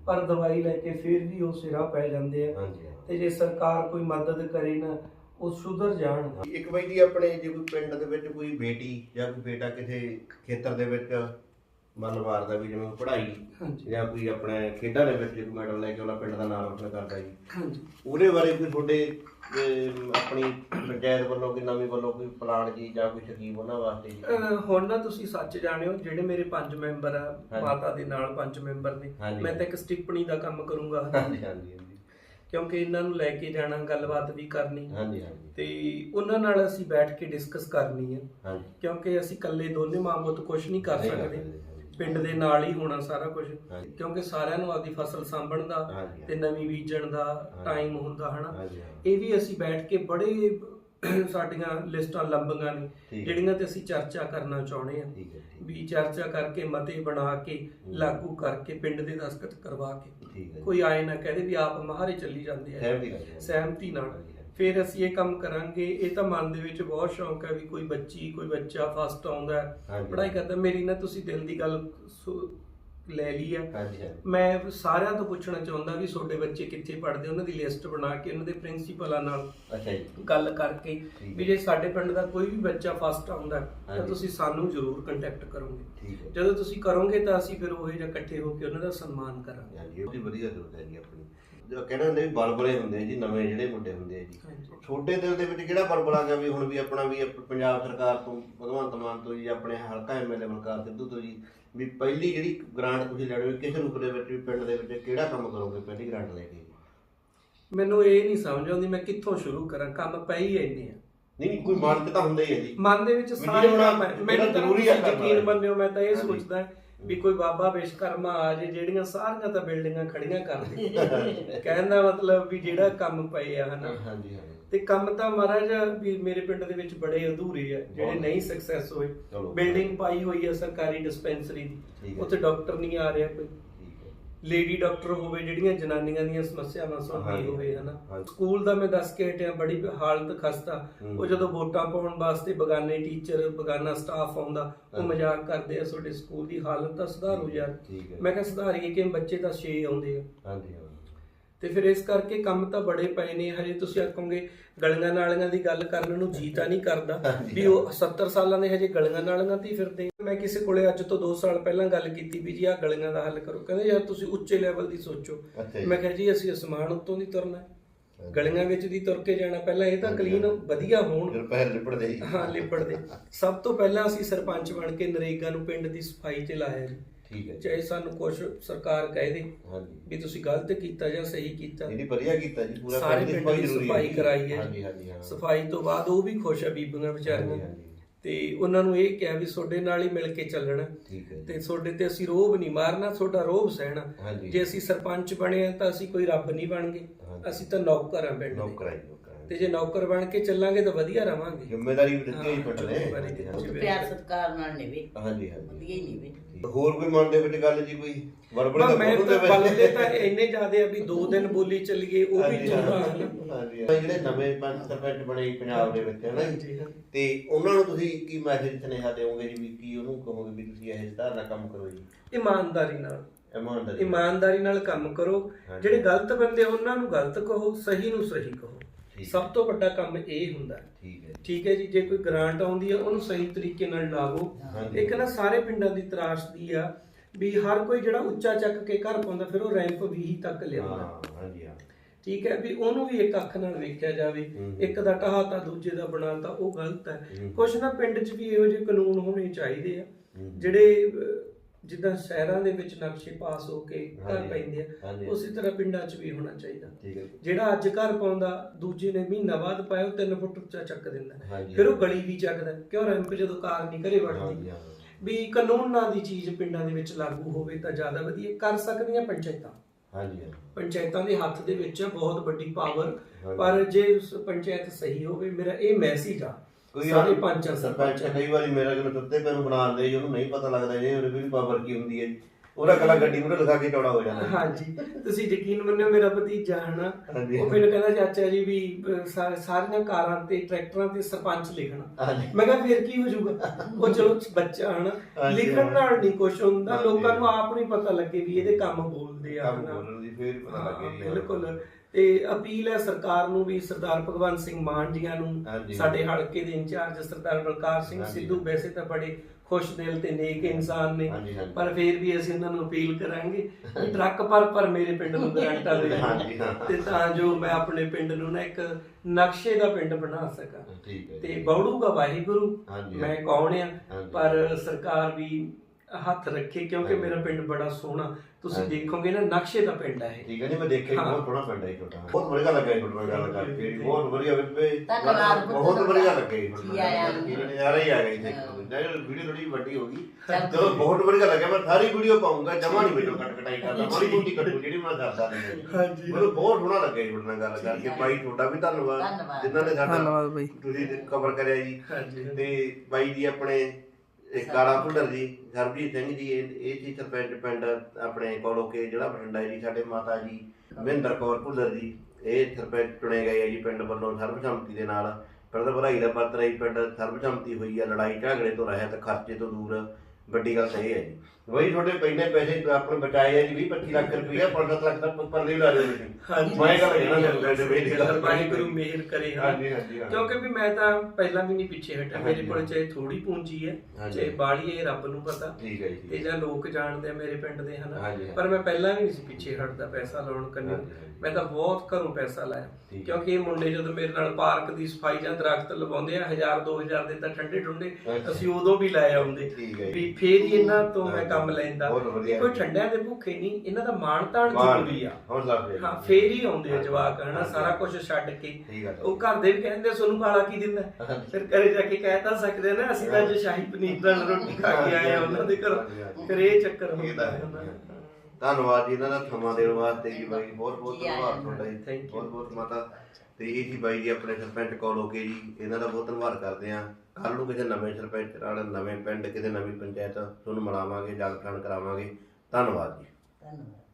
Speaker 2: ਪਰ ਦਵਾਈ ਲੈ ਕੇ ਫਿਰ ਵੀ ਉਹ ਸਿਰਾ ਪੈ ਜਾਂਦੇ ਆ। ਤੇ ਜੇ ਸਰਕਾਰ ਕੋਈ ਮਦਦ ਕਰੇ ਨਾ ਉਹ ਸੁਧਰ ਜਾਣ
Speaker 1: ਇੱਕ ਬਾਈ ਜੀ ਆਪਣੇ ਜੇ ਕੋਈ ਪਿੰਡ ਦੇ ਵਿੱਚ ਕੋਈ ਬੇਟੀ ਜਾਂ ਕੋਈ ਬੇਟਾ ਕਿਸੇ ਖੇਤਰ ਦੇ ਵਿੱਚ ਮਨ ਮਾਰਦਾ ਵੀ ਜਿਵੇਂ ਪੜ੍ਹਾਈ
Speaker 2: ਹਾਂਜੀ।
Speaker 1: ਜਾਂ ਕੋਈ ਆਪਣੇ ਖੇਡਾਂ ਦੇ ਵਿੱਚ ਕੋਈ ਮੈਡਲ ਲੈ ਕੇ ਉਹਨਾਂ ਪਿੰਡ ਦਾ ਨਾਮ ਰੋਸ਼ਨ ਕਰਦਾ ਜੀ।
Speaker 2: ਹਾਂਜੀ।
Speaker 1: ਉਹਦੇ ਬਾਰੇ ਕੋਈ ਤੁਹਾਡੇ ਅਮ, ਆਪਣੀ ਪੰਚਾਇਤ ਵੱਲੋਂ ਕੋਈ ਨਵੀਂ ਵੱਲੋਂ ਕੋਈ ਪਲਾਨ ਜੀ ਜਾਂ ਕੋਈ ਸਕੀਮ ਉਹਨਾਂ ਵਾਸਤੇ ਜੀ?
Speaker 2: ਅਹ ਹੁਣ ਨਾ ਤੁਸੀਂ ਸੱਚ ਜਾਣਿਓ ਜਿਹੜੇ ਮੇਰੇ ਪੰਜ ਮੈਂਬਰ ਆ
Speaker 1: ਹਾਂਜੀ।
Speaker 2: ਮਾਤਾ ਦੇ ਨਾਲ ਪੰਜ ਮੈਂਬਰ ਨੇ
Speaker 1: ਹਾਂਜੀ।
Speaker 2: ਮੈਂ ਤਾਂ ਇੱਕ ਸਟਿੱਪਣੀ ਦਾ ਕੰਮ ਕਰੂੰਗਾ।
Speaker 1: ਹਾਂਜੀ ਹਾਂਜੀ ਹਾਂਜੀ।
Speaker 2: ਕਿਉਂਕਿ ਇਹਨਾਂ ਨੂੰ ਲੈ ਕੇ ਜਾਣਾ ਗੱਲਬਾਤ ਵੀ ਕਰਨੀ
Speaker 1: ਹਾਂਜੀ ਹਾਂਜੀ।
Speaker 2: ਤੇ ਉਹਨਾਂ ਨਾਲ ਅਸੀਂ ਬੈਠ ਕੇ ਡਿਸਕਸ ਕਰਨੀ ਹੈ
Speaker 1: ਹਾਂਜੀ।
Speaker 2: ਕਿਉਂਕਿ ਅਸੀਂ ਇਕੱਲੇ ਦੋਨੇ ਮਾਂ ਪੁੱਤ ਕੁਝ ਨਹੀਂ ਕਰ
Speaker 1: ਨਹੀਂ ਕਰ
Speaker 2: ਸਕਦੇ। ਪਿੰਡ ਦੇ ਨਾਲ ਹੀ ਹੋਣਾ ਸਾਰਾ ਕੁਝ
Speaker 1: ਹਾਂਜੀ।
Speaker 2: ਕਿਉਂਕਿ ਸਾਰਿਆਂ ਨੂੰ ਆਪਦੀ ਫਸਲ ਸਾਂਭਣ ਦਾ
Speaker 1: ਹਾਂਜੀ,
Speaker 2: ਤੇ ਨਵੀਂ ਬੀਜਣ ਦਾ। ਟਾਈਮ ਹੁੰਦਾ ਹਨਾ
Speaker 1: ਹਾਂਜੀ।
Speaker 2: ਇਹ ਵੀ ਅਸੀਂ ਬੈਠ ਕੇ ਬੜੇ ਸਾਡੀਆਂ ਲਿਸਟਾਂ ਲੰਬੀਆਂ ਨੇ
Speaker 1: ਠੀਕ।
Speaker 2: ਜਿਹੜੀਆਂ ਤੇ ਅਸੀਂ ਚਰਚਾ ਕਰਨਾ ਚਾਹੁੰਦੇ ਹਾਂ
Speaker 1: ਠੀਕ ਹੈ ਠੀਕ
Speaker 2: ਵੀ ਚਰਚਾ ਕਰਕੇ ਮਤੇ ਬਣਾ ਕੇ ਲਾਗੂ ਕਰਕੇ ਪਿੰਡ ਦੇ ਦਸਤਖਤ ਕਰਵਾ ਕੇ
Speaker 1: ਠੀਕ ਹੈ
Speaker 2: ਕੋਈ ਆਏ ਨਾ ਕਹਦੇ ਵੀ ਆਪ ਮਹਾਰੇ ਚੱਲੀ ਜਾਂਦੇ ਆ
Speaker 1: ਸਹਿਮਤੀ ਨਾਲ ਜੀ।
Speaker 2: ਸਹਿਮਤੀ ਨਾਲ
Speaker 1: ਹਾਂਜੀ, ਹਾਂਜੀ।
Speaker 2: ਫਿਰ ਅਸੀਂ ਇਹ ਕੰਮ ਕਰਾਂਗੇ। ਇਹ ਤਾਂ ਮਨ ਦੇ ਵਿੱਚ ਬਹੁਤ ਸ਼ੌਂਕ ਹੈ ਵੀ ਕੋਈ ਬੱਚੀ ਕੋਈ ਬੱਚਾ ਫਸਟ ਆਉਂਦਾ ਹੈ,
Speaker 1: ਹਾਂਜੀ।
Speaker 2: ਪੜ੍ਹਾਈ ਕਰਦਾ ਮੇਰੀ ਨਾ ਤੁਸੀਂ ਦਿਲ ਦੀ ਗੱਲ ਸੁ- ਲੈ ਲਈ ਹੈ।
Speaker 1: ਹਾਂਜੀ ਹਾਂਜੀ।
Speaker 2: ਮੈਂ ਸਾਰਿਆਂ ਤੋਂ ਪੁੱਛਣਾ ਚਾਹੁੰਦਾ ਵੀ ਤੁਹਾਡੇ ਬੱਚੇ ਕਿੱਥੇ ਪੜ੍ਹਦੇ ਉਹਨਾਂ ਦੀ ਲਿਸਟ ਬਣਾ ਕੇ ਉਹਨਾਂ ਦੇ ਪ੍ਰਿੰਸੀਪਲਾਂ ਨਾਲ
Speaker 1: ਅੱਛਾ ਜੀ।
Speaker 2: ਗੱਲ ਕਰਕੇ
Speaker 1: ਠੀਕ
Speaker 2: ਵੀ
Speaker 1: ਹੈ।
Speaker 2: ਜੇ ਸਾਡੇ ਪਿੰਡ ਦਾ ਕੋਈ ਵੀ ਬੱਚਾ ਫਸਟ ਆਉਂਦਾ ਹੈ, ਤਾਂ
Speaker 1: ਹਾਂਜੀ।
Speaker 2: ਤੁਸੀਂ ਸਾਨੂੰ ਜ਼ਰੂਰ ਕੰਟੈਕਟ ਕਰੋਗੇ।
Speaker 1: ਠੀਕ ਹੈ।
Speaker 2: ਜਦੋਂ ਤੁਸੀਂ ਕਰੋਗੇ ਤਾਂ ਅਸੀਂ ਫਿਰ ਉਹ ਜਿਹਾ ਇਕੱਠੇ ਹੋ ਕੇ ਉਹਨਾਂ ਦਾ ਸਨਮਾਨ ਕਰਾਂਗੇ।
Speaker 1: ਹਾਂਜੀ ਉਹ ਵੀ ਵਧੀਆ ਸੋਚ ਹੈ ਜੀ ਆਪਣੀ। ਕਹਿੰਦੇ ਹੁੰਦੇ ਵੀ ਬਲਬਲੇ ਹੁੰਦੇ ਜੀ ਨਵੇਂ ਜਿਹੜੇ ਮੁੰਡੇ ਹੁੰਦੇ ਆ ਜੀ। ਛੋਟੇ ਦਿਲ ਦੇ ਵਿੱਚ ਕਿਹੜਾ ਬਲਬਲ ਆ ਗਿਆ ਵੀ ਹੁਣ ਵੀ ਆਪਣਾ ਵੀ ਪੰਜਾਬ ਸਰਕਾਰ ਤੋਂ ਭਗਵੰਤ ਮਾਨ ਤੋਂ ਜੀ ਆਪਣੇ ਹਲਕਾ ਐਮਐਲਏ ਬਲਕਾਰ ਸਿੱਧੂ ਤੋਂ ਜੀ ਵੀ ਪਹਿਲੀ ਜਿਹੜੀ ਗ੍ਰਾਂਟ ਤੁਸੀਂ ਲੈਣੀ ਕਿਸ ਰੂਪ ਦੇ ਵਿੱਚ ਵੀ ਪਿੰਡ ਦੇ ਵਿੱਚ ਕਿਹੜਾ ਕੰਮ ਕਰੋਗੇ ਪਹਿਲੀ ਗ੍ਰਾਂਟ ਲੈ ਕੇ?
Speaker 2: ਮੈਨੂੰ ਇਹ ਨਹੀਂ ਸਮਝ ਆਉਂਦੀ ਮੈਂ ਕਿੱਥੋਂ ਸ਼ੁਰੂ ਕਰਾਂ ਕੰਮ ਪਏ ਹੀ ਇੰਨੇ ਆ।
Speaker 1: ਨਹੀਂ ਨਹੀਂ ਕੋਈ ਮਨ ਤਾਂ ਹੁੰਦਾ ਹੀ ਹੈ ਜੀ।
Speaker 2: ਮਨ ਦੇ ਵਿੱਚ ਸਾਰੇ ਕੰਮ ਹੈ ਮੈਨੂੰ
Speaker 1: ਜ਼ਰੂਰੀ ਕਰਨਾ
Speaker 2: ਯਕੀਨ
Speaker 1: ਹੈ।
Speaker 2: ਮੰਨਿਓ ਮੈਂ ਤਾਂ ਇਹ। ਸੋਚਦਾ ਵੀ ਕੋਈ ਬਾਬਾ ਵਿਸ਼ਕਰਮਾ ਆ ਜੇ ਜਿਹੜੀਆਂ ਸਾਰੀਆਂ ਤਾਂ ਬਿਲਡਿੰਗਾਂ ਖੜੀਆਂ ਕਰ ਦੇ ਕਹਿਣ ਦਾ ਮਤਲਬ ਵੀ ਜਿਹੜਾ ਕੰਮ ਪਏ ਆ ਹਨਾ
Speaker 1: ਹਾਂਜੀ ਹਾਂਜੀ
Speaker 2: ਤੇ ਕੰਮ ਤਾਂ ਮਹਾਰਾਜ ਵੀ ਮੇਰੇ ਪਿੰਡ ਦੇ ਵਿੱਚ ਬੜੇ ਅਧੂਰੇ ਆ ਜਿਹੜੇ। ਨਹੀਂ ਸਕਸੈਸ ਹੋਏ। ਬਿਲਡਿੰਗ ਪਾਈ ਹੋਈ ਆ ਸਰਕਾਰੀ ਡਿਸਪੈਂਸਰੀ ਦੀ। ਉੱਥੇ ਡਾਕਟਰ ਨਹੀਂ ਆ ਰਿਹਾ ਕੋਈ ਲੇਡੀ ਡਾਕਟਰ ਹੋਵੇ ਜਿਹੜੀਆਂ ਜਨਾਨੀਆਂ ਦੀਆਂ ਸਮੱਸਿਆਵਾਂ ਸੁਣਦੀ। ਹੋਵੇ ਹਨਾ। ਸਕੂਲ ਦਾ ਮੈਂ ਦੱਸ ਕੇ ਹਟਿਆ ਬੜੀ ਹਾਲਤ ਖਸਤਾ। ਉਹ ਜਦੋਂ ਵੋਟਾਂ ਪਾਉਣ ਵਾਸਤੇ ਬਗਾਨੇ ਟੀਚਰ ਬਗਾਨਾ ਸਟਾਫ ਆਉਂਦਾ ਉਹ। ਮਜ਼ਾਕ ਕਰਦੇ ਆ ਤੁਹਾਡੇ ਸਕੂਲ ਦੀ ਹਾਲਤ ਤਾਂ ਸੁਧਾਰੋ ਯਾਰ ਮੈਂ ਕਿਹਾ ਸੁਧਾਰੀਏ ਕਿ ਬੱਚੇ ਤਾਂ 6 ਆਉਂਦੇ ਆ
Speaker 1: ਹਾਂਜੀ
Speaker 2: ਤੇ ਫਿਰ ਇਸ ਕਰਕੇ ਕੰਮ ਤਾਂ ਬੜੇ ਪਏ ਨੇ ਹਜੇ ਤੁਸੀਂ ਆਖੋਗੇ ਗਲੀਆਂ ਨਾਲੀਆਂ ਦੀ ਗੱਲ ਕਰਨ ਨੂੰ ਜੀ ਤਾਂ ਨਹੀਂ ਕਰਦਾ। ਵੀ ਉਹ 70 ਸਾਲਾਂ ਦੇ ਹਜੇ ਗਲੀਆਂ ਨਾਲੀਆਂ ਤੇ ਫਿਰਦੇ ਮੈਂ ਕਿਸੇ ਕੋਲੇ ਅੱਜ ਤੋਂ 2 ਸਾਲ ਪਹਿਲਾਂ ਗੱਲ ਕੀਤੀ ਵੀ ਜੀ ਆਹ ਗਲੀਆਂ ਦਾ ਹੱਲ ਕਰੋ ਕਹਿੰਦੇ ਯਾਰ ਤੁਸੀਂ ਉੱਚੇ ਲੈਵਲ ਦੀ ਸੋਚੋ। ਮੈਂ ਕਿਹਾ ਜੀ ਅਸੀਂ ਅਸਮਾਨ ਉੱਤੋਂ ਦੀ ਤੁਰਨਾ। ਗਲੀਆਂ ਵਿੱਚ ਦੀ ਤੁਰ ਕੇ ਜਾਣਾ ਪਹਿਲਾਂ ਇਹ ਤਾਂ। ਕਲੀਨ ਵਧੀਆ ਹੋਣ
Speaker 1: ਫਿਰ ਪਹਿਲ ਲਿਪੜਦੇ
Speaker 2: ਹਾਂ ਲਿਪੜਦੇ ਸਭ ਤੋਂ ਪਹਿਲਾਂ ਅਸੀਂ ਸਰਪੰਚ ਬਣ ਕੇ ਨਰੇਗਾ ਨੂੰ ਪਿੰਡ ਦੀ ਸਫ਼ਾਈ ਤੇ ਲਾਇਆ ਜੀ
Speaker 1: ਠੀਕ ਹੈ ਜੀ।
Speaker 2: ਚਾਹੇ ਸਾਨੂੰ ਕੁਝ ਸਰਕਾਰ ਕਹਿ ਦੇ
Speaker 1: ਹਾਂਜੀ
Speaker 2: ਵੀ ਤੁਸੀਂ ਗਲਤ ਕੀਤਾ ਜਾਂ ਸਹੀ ਕੀਤਾ
Speaker 1: ਇਹਦੀ ਵਧੀਆ ਕੀਤਾ ਜੀ ਪੂਰਾ
Speaker 2: ਸਾਰੇ
Speaker 1: ਦੀ
Speaker 2: ਪਿੰਡ ਦੀ
Speaker 1: ਜ਼ਰੂਰੀ ਹੈ
Speaker 2: ਸਫ਼ਾਈ। ਕਰਾਈ ਹੈ
Speaker 1: ਹਾਂਜੀ ਹਾਂਜੀ ਹਾਂ
Speaker 2: ਸਫ਼ਾਈ ਤੋਂ ਬਾਅਦ ਉਹ ਵੀ ਖੁਸ਼ ਆ ਬੀਬੀਆਂ ਵਿਚਾਰੀਆਂ
Speaker 1: ਹਾਂਜੀ।
Speaker 2: ਤੇ ਉਹਨਾਂ ਨੂੰ ਇਹ ਕਿਹਾ ਵੀ ਤੁਹਾਡੇ ਨਾਲ ਹੀ ਮਿਲ ਕੇ ਚੱਲਣਾ
Speaker 1: ਹੈ।
Speaker 2: ਤੇ ਤੁਹਾਡੇ ਤੇ ਅਸੀਂ ਰੋਬ ਨਹੀਂ ਮਾਰਨਾ ਤੁਹਾਡਾ ਰੋਬ ਸਹਿਣਾ। ਜੇ ਅਸੀਂ ਸਰਪੰਚ ਬਣੇ ਆ ਤਾਂ ਅਸੀਂ ਕੋਈ ਰੱਬ ਨਹੀਂ ਬਣ ਗਏ। ਅਸੀਂ ਤਾਂ ਨੌਕਰ ਆ ਪਿੰਡ ਦੇ
Speaker 1: ਨੌਕਰ ਹੈ ਜੀ, ਨੌਕਰ ਹੈ।
Speaker 2: ਤੇ ਜੇ ਨੌਕਰ ਬਣ ਕੇ ਚੱਲਾਂਗੇ ਤਾਂ ਵਧੀਆ ਰਵਾਂਗੇ
Speaker 1: ਜ਼ਿੰਮੇਵਾਰੀ ਵੀ ਦਿੱਤੀ ਹੋਈ
Speaker 2: ਹਾਂ,
Speaker 1: ਪਿੰਡ ਨੇ।
Speaker 3: ਪਿਆਰ ਸਤਿਕਾਰ ਨਾਲ ਨਿਵੇ
Speaker 1: ਹਾਂਜੀ ਹਾਂਜੀ
Speaker 3: ਵਧੀਆ ਹੀ ਨਿਵੇ।
Speaker 1: ਹੋਰ ਕੋਈ ਮਨ ਦੇ ਵਿੱਚ ਗੱਲ ਜੀ ਕੋਈ ਵਰਬੜੇ
Speaker 2: ਪਰ
Speaker 1: ਦਾ
Speaker 2: ਮੈਂ ਤਾਂ
Speaker 1: ਦੇ
Speaker 2: ਬਲਦੇ ਤਾਂ ਇੰਨੇ ਜ਼ਿਆਦੇ ਆ ਵੀ ਦੋ ਦਿਨ ਬੋਲੀ ਚੱਲੀਏ ਉਹ ਵੀ ਚੰਗਾ ਹਨਾ।
Speaker 1: ਹਾਂਜੀ ਜਿਹੜੇ ਨਵੇਂ ਪੰਚ ਸਰਪੰਚ ਬਣੇ ਪੰਜਾਬ ਦੇ ਵਿੱਚ ਹੈ ਨਾ ਜੀ?
Speaker 2: ਹਾਂਜੀ।
Speaker 1: ਤੇ ਉਹਨਾਂ ਨੂੰ ਤੁਸੀਂ ਕੀ ਮੈਸੇਜ ਸੁਨੇਹਾ ਦਿਓਗੇ ਜੀ ਵੀ ਕੀ ਉਹਨੂੰ ਕਹੋਗੇ ਵੀ ਤੁਸੀਂ ਇਹ ਸੁਧਾਰਨਾ ਕੰਮ ਕਰੋ ਜੀ
Speaker 2: ਇਮਾਨਦਾਰੀ ਨਾਲ
Speaker 1: ਇਮਾਨਦਾਰੀ
Speaker 2: ਇਮਾਨਦਾਰੀ ਨਾਲ ਕੰਮ ਕਰੋ। ਜਿਹੜੇ ਗਲਤ ਬੰਦੇ ਆ, ਉਹਨਾਂ ਨੂੰ ਗਲਤ ਕਹੋ ਸਹੀ ਨੂੰ ਸਹੀ ਕਹੋ। ਸਭ ਤੋਂ ਵੱਡਾ ਕੰਮ ਇਹ ਹੁੰਦਾ।
Speaker 1: ਠੀਕ ਹੈ।
Speaker 2: ਠੀਕ ਹੈ ਜੀ ਜੇ ਕੋਈ ਗ੍ਰਾਂਟ ਆਉਂਦੀ ਹੈ ਉਹਨੂੰ ਸਹੀ ਤਰੀਕੇ ਨਾਲ ਲਾਗੋ। ਇੱਕ ਨਾ ਸਾਰੇ ਪਿੰਡਾਂ ਦੀ ਤਰਾਸ਼ਦੀ ਆ ਵੀ ਹਰ ਕੋਈ ਜਿਹੜਾ ਉੱਚਾ ਚੱਕ ਕੇ ਘਰ ਪਾਉਂਦਾ ਫਿਰ ਉਹ ਰੈਂਪ ਵੀ ਤੱਕ ਲਿਆਉਂਦਾ
Speaker 1: ਹਾਂ ਹਾਂਜੀ ਹਾਂ
Speaker 2: ਠੀਕ ਹੈ ਵੀ ਉਹਨੂੰ ਵੀ ਇੱਕ ਅੱਖ ਨਾਲ ਵੇਖਿਆ ਜਾਵੇ। ਇੱਕ ਦਾ ਢਾਹਤਾ ਦੂਜੇ ਦਾ ਬਣਾਤਾ ਉਹ ਗਲਤ ਹੈ। ਕੁਛ ਨਾ ਪਿੰਡ 'ਚ ਵੀ ਇਹੋ ਜਿਹੇ ਕਾਨੂੰਨ ਹੋਣੇ ਚਾਹੀਦੇ ਆ। ਜਿਹੜੇ ਜਿੱਦਾਂ ਸ਼ਹਿਰਾਂ ਦੇ ਵਿੱਚ ਨਕਸ਼ੇ ਪਾਸ ਹੋ ਕੇ ਘਰ। ਪੈਂਦੇ ਆ। ਉਸੇ ਤਰ੍ਹਾਂ ਪਿੰਡਾਂ 'ਚ ਵੀ ਹੋਣਾ ਚਾਹੀਦਾ। ਜਿਹੜਾ ਅੱਜ ਘਰ ਪਾਉਂਦਾ ਦੂਜੇ ਨੇ ਮਹੀਨਾ ਬਾਅਦ ਪਾਇਆ ਉਹ 3 ਫੁੱਟ ਉੱਚਾ ਚੱਕ ਦਿੰਦਾ। ਫਿਰ ਉਹ ਗਲੀ ਵੀ ਚੱਕਦਾ। ਕਿਉਂ ਰੈਂਪ ਜਦੋਂ ਕਾਰ ਨਹੀਂ ਘਰੇ ਵੜਦੀ। ਵੀ ਕਾਨੂੰਨਾਂ ਦੀ ਚੀਜ਼ ਪਿੰਡਾਂ ਦੇ ਵਿੱਚ ਲਾਗੂ ਹੋਵੇ ਤਾਂ ਜ਼ਿਆਦਾ ਵਧੀਆ। ਕਰ ਸਕਦੀਆਂ ਪੰਚਾਇਤਾਂ।
Speaker 1: ਹਾਂਜੀ
Speaker 2: ਪੰਚਾਇਤਾਂ ਦੇ ਹੱਥ ਦੇ ਵਿੱਚ ਬਹੁਤ ਵੱਡੀ ਪਾਵਰ। ਪਰ ਜੇ ਪੰਚਾਇਤ ਸਹੀ ਹੋਵੇ ਮੇਰਾ ਇਹ ਮੈਸੇਜ ਆ
Speaker 1: ਕੋਈ
Speaker 2: ਸਾਰੇ
Speaker 1: ਆ-
Speaker 2: ਪੰਚਾਂ
Speaker 1: ਸਰਪੰਚ
Speaker 2: ਸਰਪੰਚ
Speaker 1: ਕਈ ਵਾਰੀ ਮੇਰਾ ਕੋਲ ਤੁੱਤੇ ਪੈਨ ਬਣਾ ਦੇ ਜੀ ਉਹਨੂੰ ਨਹੀਂ ਪਤਾ ਲੱਗਦਾ ਇਹ ਉਹਦੇ ਵੀ ਪਾਵਰ ਕੀ ਹੁੰਦੀ ਹੈ ਉਹਦਾ ਕਲਾ ਗੱਡੀ ਨੂੰ ਲਿਖਾ ਕੇ ਚੌੜਾ ਹੋ ਜਾਂਦਾ।
Speaker 2: ਹਾਂਜੀ ਤੁਸੀਂ ਯਕੀਨ ਮੰਨਿਓ ਮੇਰਾ ਭਤੀਜਾ ਹਨਾ
Speaker 1: ਹਾਂਜੀ।
Speaker 2: ਉਹ ਮੈਨੂੰ ਕਹਿੰਦਾ ਚਾਚਾ ਜੀ ਵੀ ਅਹ, ਸਾ- ਸਾਰੀਆਂ ਕਾਰਾਂ ਤੇ ਟਰੈਕਟਰਾਂ ਤੇ ਸਰਪੰਚ ਲਿਖਣਾ
Speaker 1: ਹਾਂਜੀ
Speaker 2: ਮੈਂ ਕਿਹਾ ਫਿਰ ਕੀ ਹੋ ਜਾਊਗਾ ਉਹ ਚਲੋ ਬੱਚਾ ਹਨਾ
Speaker 1: ਹਾਂਜੀ,
Speaker 2: ਲਿਖਣ। ਨਾਲ ਨਹੀਂ ਕੁਝ ਹੁੰਦਾ
Speaker 1: ਹਾਂਜੀ।
Speaker 2: ਲੋਕਾਂ ਨੂੰ ਆਪ ਨਹੀਂ ਪਤਾ ਲੱਗੇ ਵੀ ਇਹਦੇ ਕੰਮ ਬੋਲਦੇ ਆ
Speaker 1: ਕੰਮ
Speaker 2: ਹਨਾ।
Speaker 1: ਬੋਲਣ ਦੀ ਫੇਰ ਪਤਾ
Speaker 2: ਹਾਂ,
Speaker 1: ਲੱਗੇ ਜੀ
Speaker 2: ਬਿਲਕੁਲ ਤੇ ਅਪੀਲ ਹੈ ਸਰਕਾਰ ਨੂੰ ਵੀ ਸਰਦਾਰ ਭਗਵੰਤ ਸਿੰਘ ਮਾਨ ਜੀਆਂ ਨੂੰ। ਸਾਡੇ ਹਲਕੇ ਦੇ ਇੰਚਾਰਜ ਸਰਦਾਰ ਬਲਕਾਰ ਸਿੰਘ। ਸਿੱਧੂ ਵੈਸੇ ਤਾਂ ਬੜੇ ਖੁਸ਼ ਦਿਲ ਤੇ ਨੇਕ ਇਨਸਾਨ ਨੇ। ਪਰ ਫਿਰ ਵੀ ਅਸੀਂ ਉਹਨਾਂ ਨੂੰ ਅਪੀਲ ਕਰਾਂਗੇ ਕਿ ਟਰੱਕ ਪਰ ਪਰ ਮੇਰੇ ਪਿੰਡ ਨੂੰ ਗਰੰਟਾ ਦੇ। ਤੇ ਤਾਂ ਜੋ ਮੈਂ ਆਪਣੇ ਪਿੰਡ ਨੂੰ ਨਾ ਇੱਕ ਨਕਸ਼ੇ ਦਾ ਪਿੰਡ ਬਣਾ ਸਕਾਂ ਤੇ ਬੌੜੂਗਾ ਵਾਹਿਗੁਰੂ। ਮੈਂ ਕੌਣ ਆ। ਪਰ ਸਰਕਾਰ ਵੀ ਹੱਥ ਰੱਖੇ ਕਿਉਂਕਿ। ਮੇਰਾ ਪਿੰਡ ਬੜਾ ਸੋਹਣਾ ਤੁਸੀਂ
Speaker 1: ਹਾਂਜੀ।
Speaker 2: ਦੇਖੋਗੇ ਨਾ ਨਕਸ਼ੇ ਦਾ ਪਿੰਡ ਹੈ ਇਹ
Speaker 1: ਠੀਕ ਹੈ ਜੀ ਮੈਂ ਦੇਖਿਆ ਜੀ। ਬਹੁਤ ਸੋਹਣਾ ਪਿੰਡ ਹੈ ਤੁਹਾਡਾ ਬਹੁਤ ਵਧੀਆ ਲੱਗਾ ਜੀ ਤੁਹਾਡੇ ਨਾਲ ਗੱਲ ਕਰਕੇ ਜੀ, ਬਹੁਤ ਵਧੀਆ ਬੇਬੇ
Speaker 3: ਧੰਨਵਾਦ ਪੁੱਤ
Speaker 1: ਬਹੁਤ
Speaker 3: ਤੁਹਾਡਾ।
Speaker 1: ਵਧੀਆ ਲੱਗਾ ਜੀ ਤੁਹਾਡੇ
Speaker 3: ਜੀ
Speaker 1: ਨਾਲ
Speaker 3: ਆਇਆਂ
Speaker 1: ਗੱਲ
Speaker 3: ਨੂੰ।
Speaker 1: ਕਰਕੇ। ਨਜ਼ਾਰਾ ਹੀ ਆ ਗਿਆ ਜੀ
Speaker 3: ਹਾਂ।
Speaker 1: ਦੇਖੋ ਵੀਡੀਓ ਥੋੜੀ ਵੱਡੀ ਹੋ ਗਈ
Speaker 3: ਚੱਲ
Speaker 1: ਚਲੋ ਬਹੁਤ ਵਧੀਆ ਲੱਗਿਆ ਮੈਂ ਸਾਰੀ ਵੀਡੀਓ ਪਾਉਂਗਾ ਜਮਾ ਨਹੀਂ ਵੀਡੀਓ ਕੱਟ ਕਟਾਈ ਕਰਦਾ ਬੜੀ ਮੋਟੀ ਕੱਟੂ ਜਿਹੜੀ ਮੈਂ ਦੱਸਦਾ ਨਹੀਂ
Speaker 2: ਹਾਂਜੀ।
Speaker 1: ਮੈਨੂੰ ਬਹੁਤ ਸੋਹਣਾ ਲੱਗਿਆ ਜੀ ਤੁਹਾਡੇ ਨਾਲ ਗੱਲ ਕਰਕੇ ਬਾਈ ਤੁਹਾਡਾ ਵੀ ਧੰਨਵਾਦ
Speaker 3: ਧੰਨਵਾਦ।
Speaker 1: ਜਿਨ੍ਹਾਂ ਨੇ ਸਾਡਾ
Speaker 4: ਧੰਨਵਾਦ ਬਾਈ।
Speaker 1: ਤੁਸੀਂ ਕਵਰ ਕਰਿਆ ਜੀ
Speaker 2: ਹਾਂਜੀ।
Speaker 1: ਤੇ ਬਾਈ ਜੀ ਆਪਣੇ ਇਹ ਕਾਲਾ ਭੁੱਲਰ ਜੀ ਸਰਬਜੀਤ ਸਿੰਘ ਜੀ ਇਹ ਇਹ ਜੀ ਸਰਪੰਚ ਪਿੰਡ ਆਪਣੇ ਕੋਲੋਕੇ ਜਿਹੜਾ ਬਠਿੰਡਾ ਜੀ ਸਾਡੇ ਮਾਤਾ ਜੀ ਮਹਿੰਦਰ ਕੌਰ ਭੁੱਲਰ ਜੀ ਇਹ ਸਰਪੰਚ ਚੁਣੇ ਗਏ ਆ ਜੀ ਪਿੰਡ ਵੱਲੋਂ ਸਰਬਸੰਮਤੀ ਦੇ ਨਾਲ। ਪਿੰਡ ਭਰਾਈ ਦਾ ਪੱਤਰ ਹੈ ਪਿੰਡ ਸਰਬਸੰਮਤੀ ਹੋਈ ਆ ਲੜਾਈ ਝਗੜੇ ਤੋਂ ਰਹਿਤ ਖਰਚੇ ਤੋਂ ਦੂਰ ਵੱਡੀ ਗੱਲ ਇਹ ਹੈ ਜੀ। ਵਈ ਤੁਹਾਡੇ ਪੈਨੇ ਪੈਸੇ ਆਪਣੇ ਬਚਾਏ ਆ ਜੀ 20 25 ਲੱਖ ਰੁਪਇਆ 5 ਲੱਖ ਦਾ ਪਰਲੇ ਲਾ ਦਿਓ ਤੁਸੀਂ ਮੈਂ ਗੱਲ ਕਹਿਣਾ ਚਾਹੁੰਦਾ ਜੀ ਮੇਰੀ ਗੱਲ
Speaker 2: ਵਾਹਿਗੁਰੂ ਮਿਹਰ ਕਰੇ ਹਾਂ
Speaker 1: ਹਾਂਜੀ ਹਾਂਜੀ ਹਾਂਜੀ।
Speaker 2: ਕਿਉਂਕਿ ਵੀ ਮੈਂ ਤਾਂ ਪਹਿਲਾਂ ਵੀ ਨਹੀਂ ਪਿੱਛੇ ਹਟਿਆ ਮੇਰੇ। ਕੋਲ ਚਾਹੇ ਥੋੜੀ ਪੂੰਜੀ ਹੈ। ਚਾਹੇ ਬਾੜੀ ਹੈ ਰੱਬ ਨੂੰ ਪਤਾ
Speaker 1: ਠੀਕ ਹੈ ਜੀ
Speaker 2: ਤੇ ਜਾਂ ਲੋਕ ਜਾਣਦੇ ਆ ਮੇਰੇ ਪਿੰਡ ਦੇ ਹਨਾ ਪਰ ਮੈਂ ਪਹਿਲਾਂ ਵੀ ਨਹੀਂ ਸੀ ਪਿੱਛੇ ਹਟਦਾ ਪੈਸਾ ਲਾਉਣ
Speaker 1: ਹਾਂਜੀ।
Speaker 2: ਮੈਂ ਤਾਂ ਬਹੁਤ ਘਰੋਂ ਪੈਸਾ ਲਾਇਆ। ਕਿਉਂਕਿ ਇਹ ਮੁੰਡੇ ਜਦੋਂ ਮੇਰੇ ਨਾਲ ਪਾਰਕ ਦੀ ਸਫ਼ਾਈ ਜਾਂ ਦਰਖਤ ਲਗਾਉਂਦੇ ਆ 1000 2000 ਦੇ ਤਾਂ ਠੰਡੇ ਠੰਡੇ। ਅਸੀਂ ਉਦੋਂ ਵੀ ਲੈ ਆਉਂਦੇ। ਵੀ ਫੇਰ ਹੀ ਇਹਨਾਂ ਤੋਂ ਮੈਂ। ਕੰਮ ਲੈਂਦਾ
Speaker 1: ਬਹੁਤ ਵਧੀਆ।
Speaker 2: ਕੋਈ ਠੰਡਿਆਂ ਦੇ ਭੁੱਖੇ ਨਹੀਂ ਇਹਨਾਂ ਦਾ ਮਾਣ ਤਾਣ
Speaker 1: ਮਾਣ
Speaker 2: ਜ਼ਰੂਰੀ ਆ
Speaker 1: ਹੌਸਲਾ ਅਫਜ਼ਾਈ।
Speaker 2: ਹਾਂ ਫੇਰ ਹੀ ਆਉਂਦੇ ਆ। ਜਵਾਕ ਹਨਾ
Speaker 1: ਹਾਂਜੀ।
Speaker 2: ਸਾਰਾ ਕੁਝ ਛੱਡ ਕੇ
Speaker 1: ਠੀਕ
Speaker 2: ਉਹ ਘਰ ਦੇ ਵੀ ਕਹਿੰਦੇ ਸੋਨੂੰ ਕਾਲਾ ਕੀ ਦਿੰਦਾ। ਫਿਰ ਘਰੇ ਜਾ ਕੇ ਕਹਿ ਤਾਂ ਸਕਦੇ ਨਾ ਅਸੀਂ ਤਾਂ ਅੱਜ ਸ਼ਾਹੀ ਪਨੀਰ ਨਾਲ ਰੋਟੀ ਖਾ ਕੇ ਆਏ ਆ ਉਹਨਾਂ ਦੇ ਘਰੋਂ। ਫਿਰ ਇਹ ਚੱਕਰ
Speaker 1: ਇਹ
Speaker 2: ਹੁੰਦਾ ਹੈ।
Speaker 1: ਧੰਨਵਾਦ ਜੀ ਇਹਨਾਂ ਦਾ ਸਮਾਂ ਦੇਣ ਵਾਸਤੇ ਜੀ ਬਾਈ ਬਹੁਤ ਬਹੁਤ ਧੰਨਵਾਦ। ਤੁਹਾਡਾ ਜੀ।
Speaker 2: Thank you.
Speaker 1: ਬਹੁਤ ਬਹੁਤ ਮਾਤਾ। ਤੇ ਇਹ ਜੀ ਬਾਈ ਜੀ ਆਪਣੇ ਸਰਪੰਚ ਕੋਲ ਹੋ ਕੇ ਜੀ ਇਹਨਾਂ ਦਾ ਬਹੁਤ ਧੰਨਵਾਦ ਕਰਦੇ ਆ ਕੱਲ ਨੂੰ ਕਿਸੇ ਨਵੇਂ ਸਰਪੰਚ ਨਾਲ ਨਵੇਂ ਪਿੰਡ ਕਿਸੇ ਨਵੀਂ ਪੰਚਾਇਤ ਤੁਹਾਨੂੰ ਮਿਲਾਵਾਂਗੇ ਜਾਣ ਪਛਾਣ ਕਰਾਵਾਂਗੇ। ਧੰਨਵਾਦ ਜੀ।
Speaker 3: ਧੰਨਵਾਦ।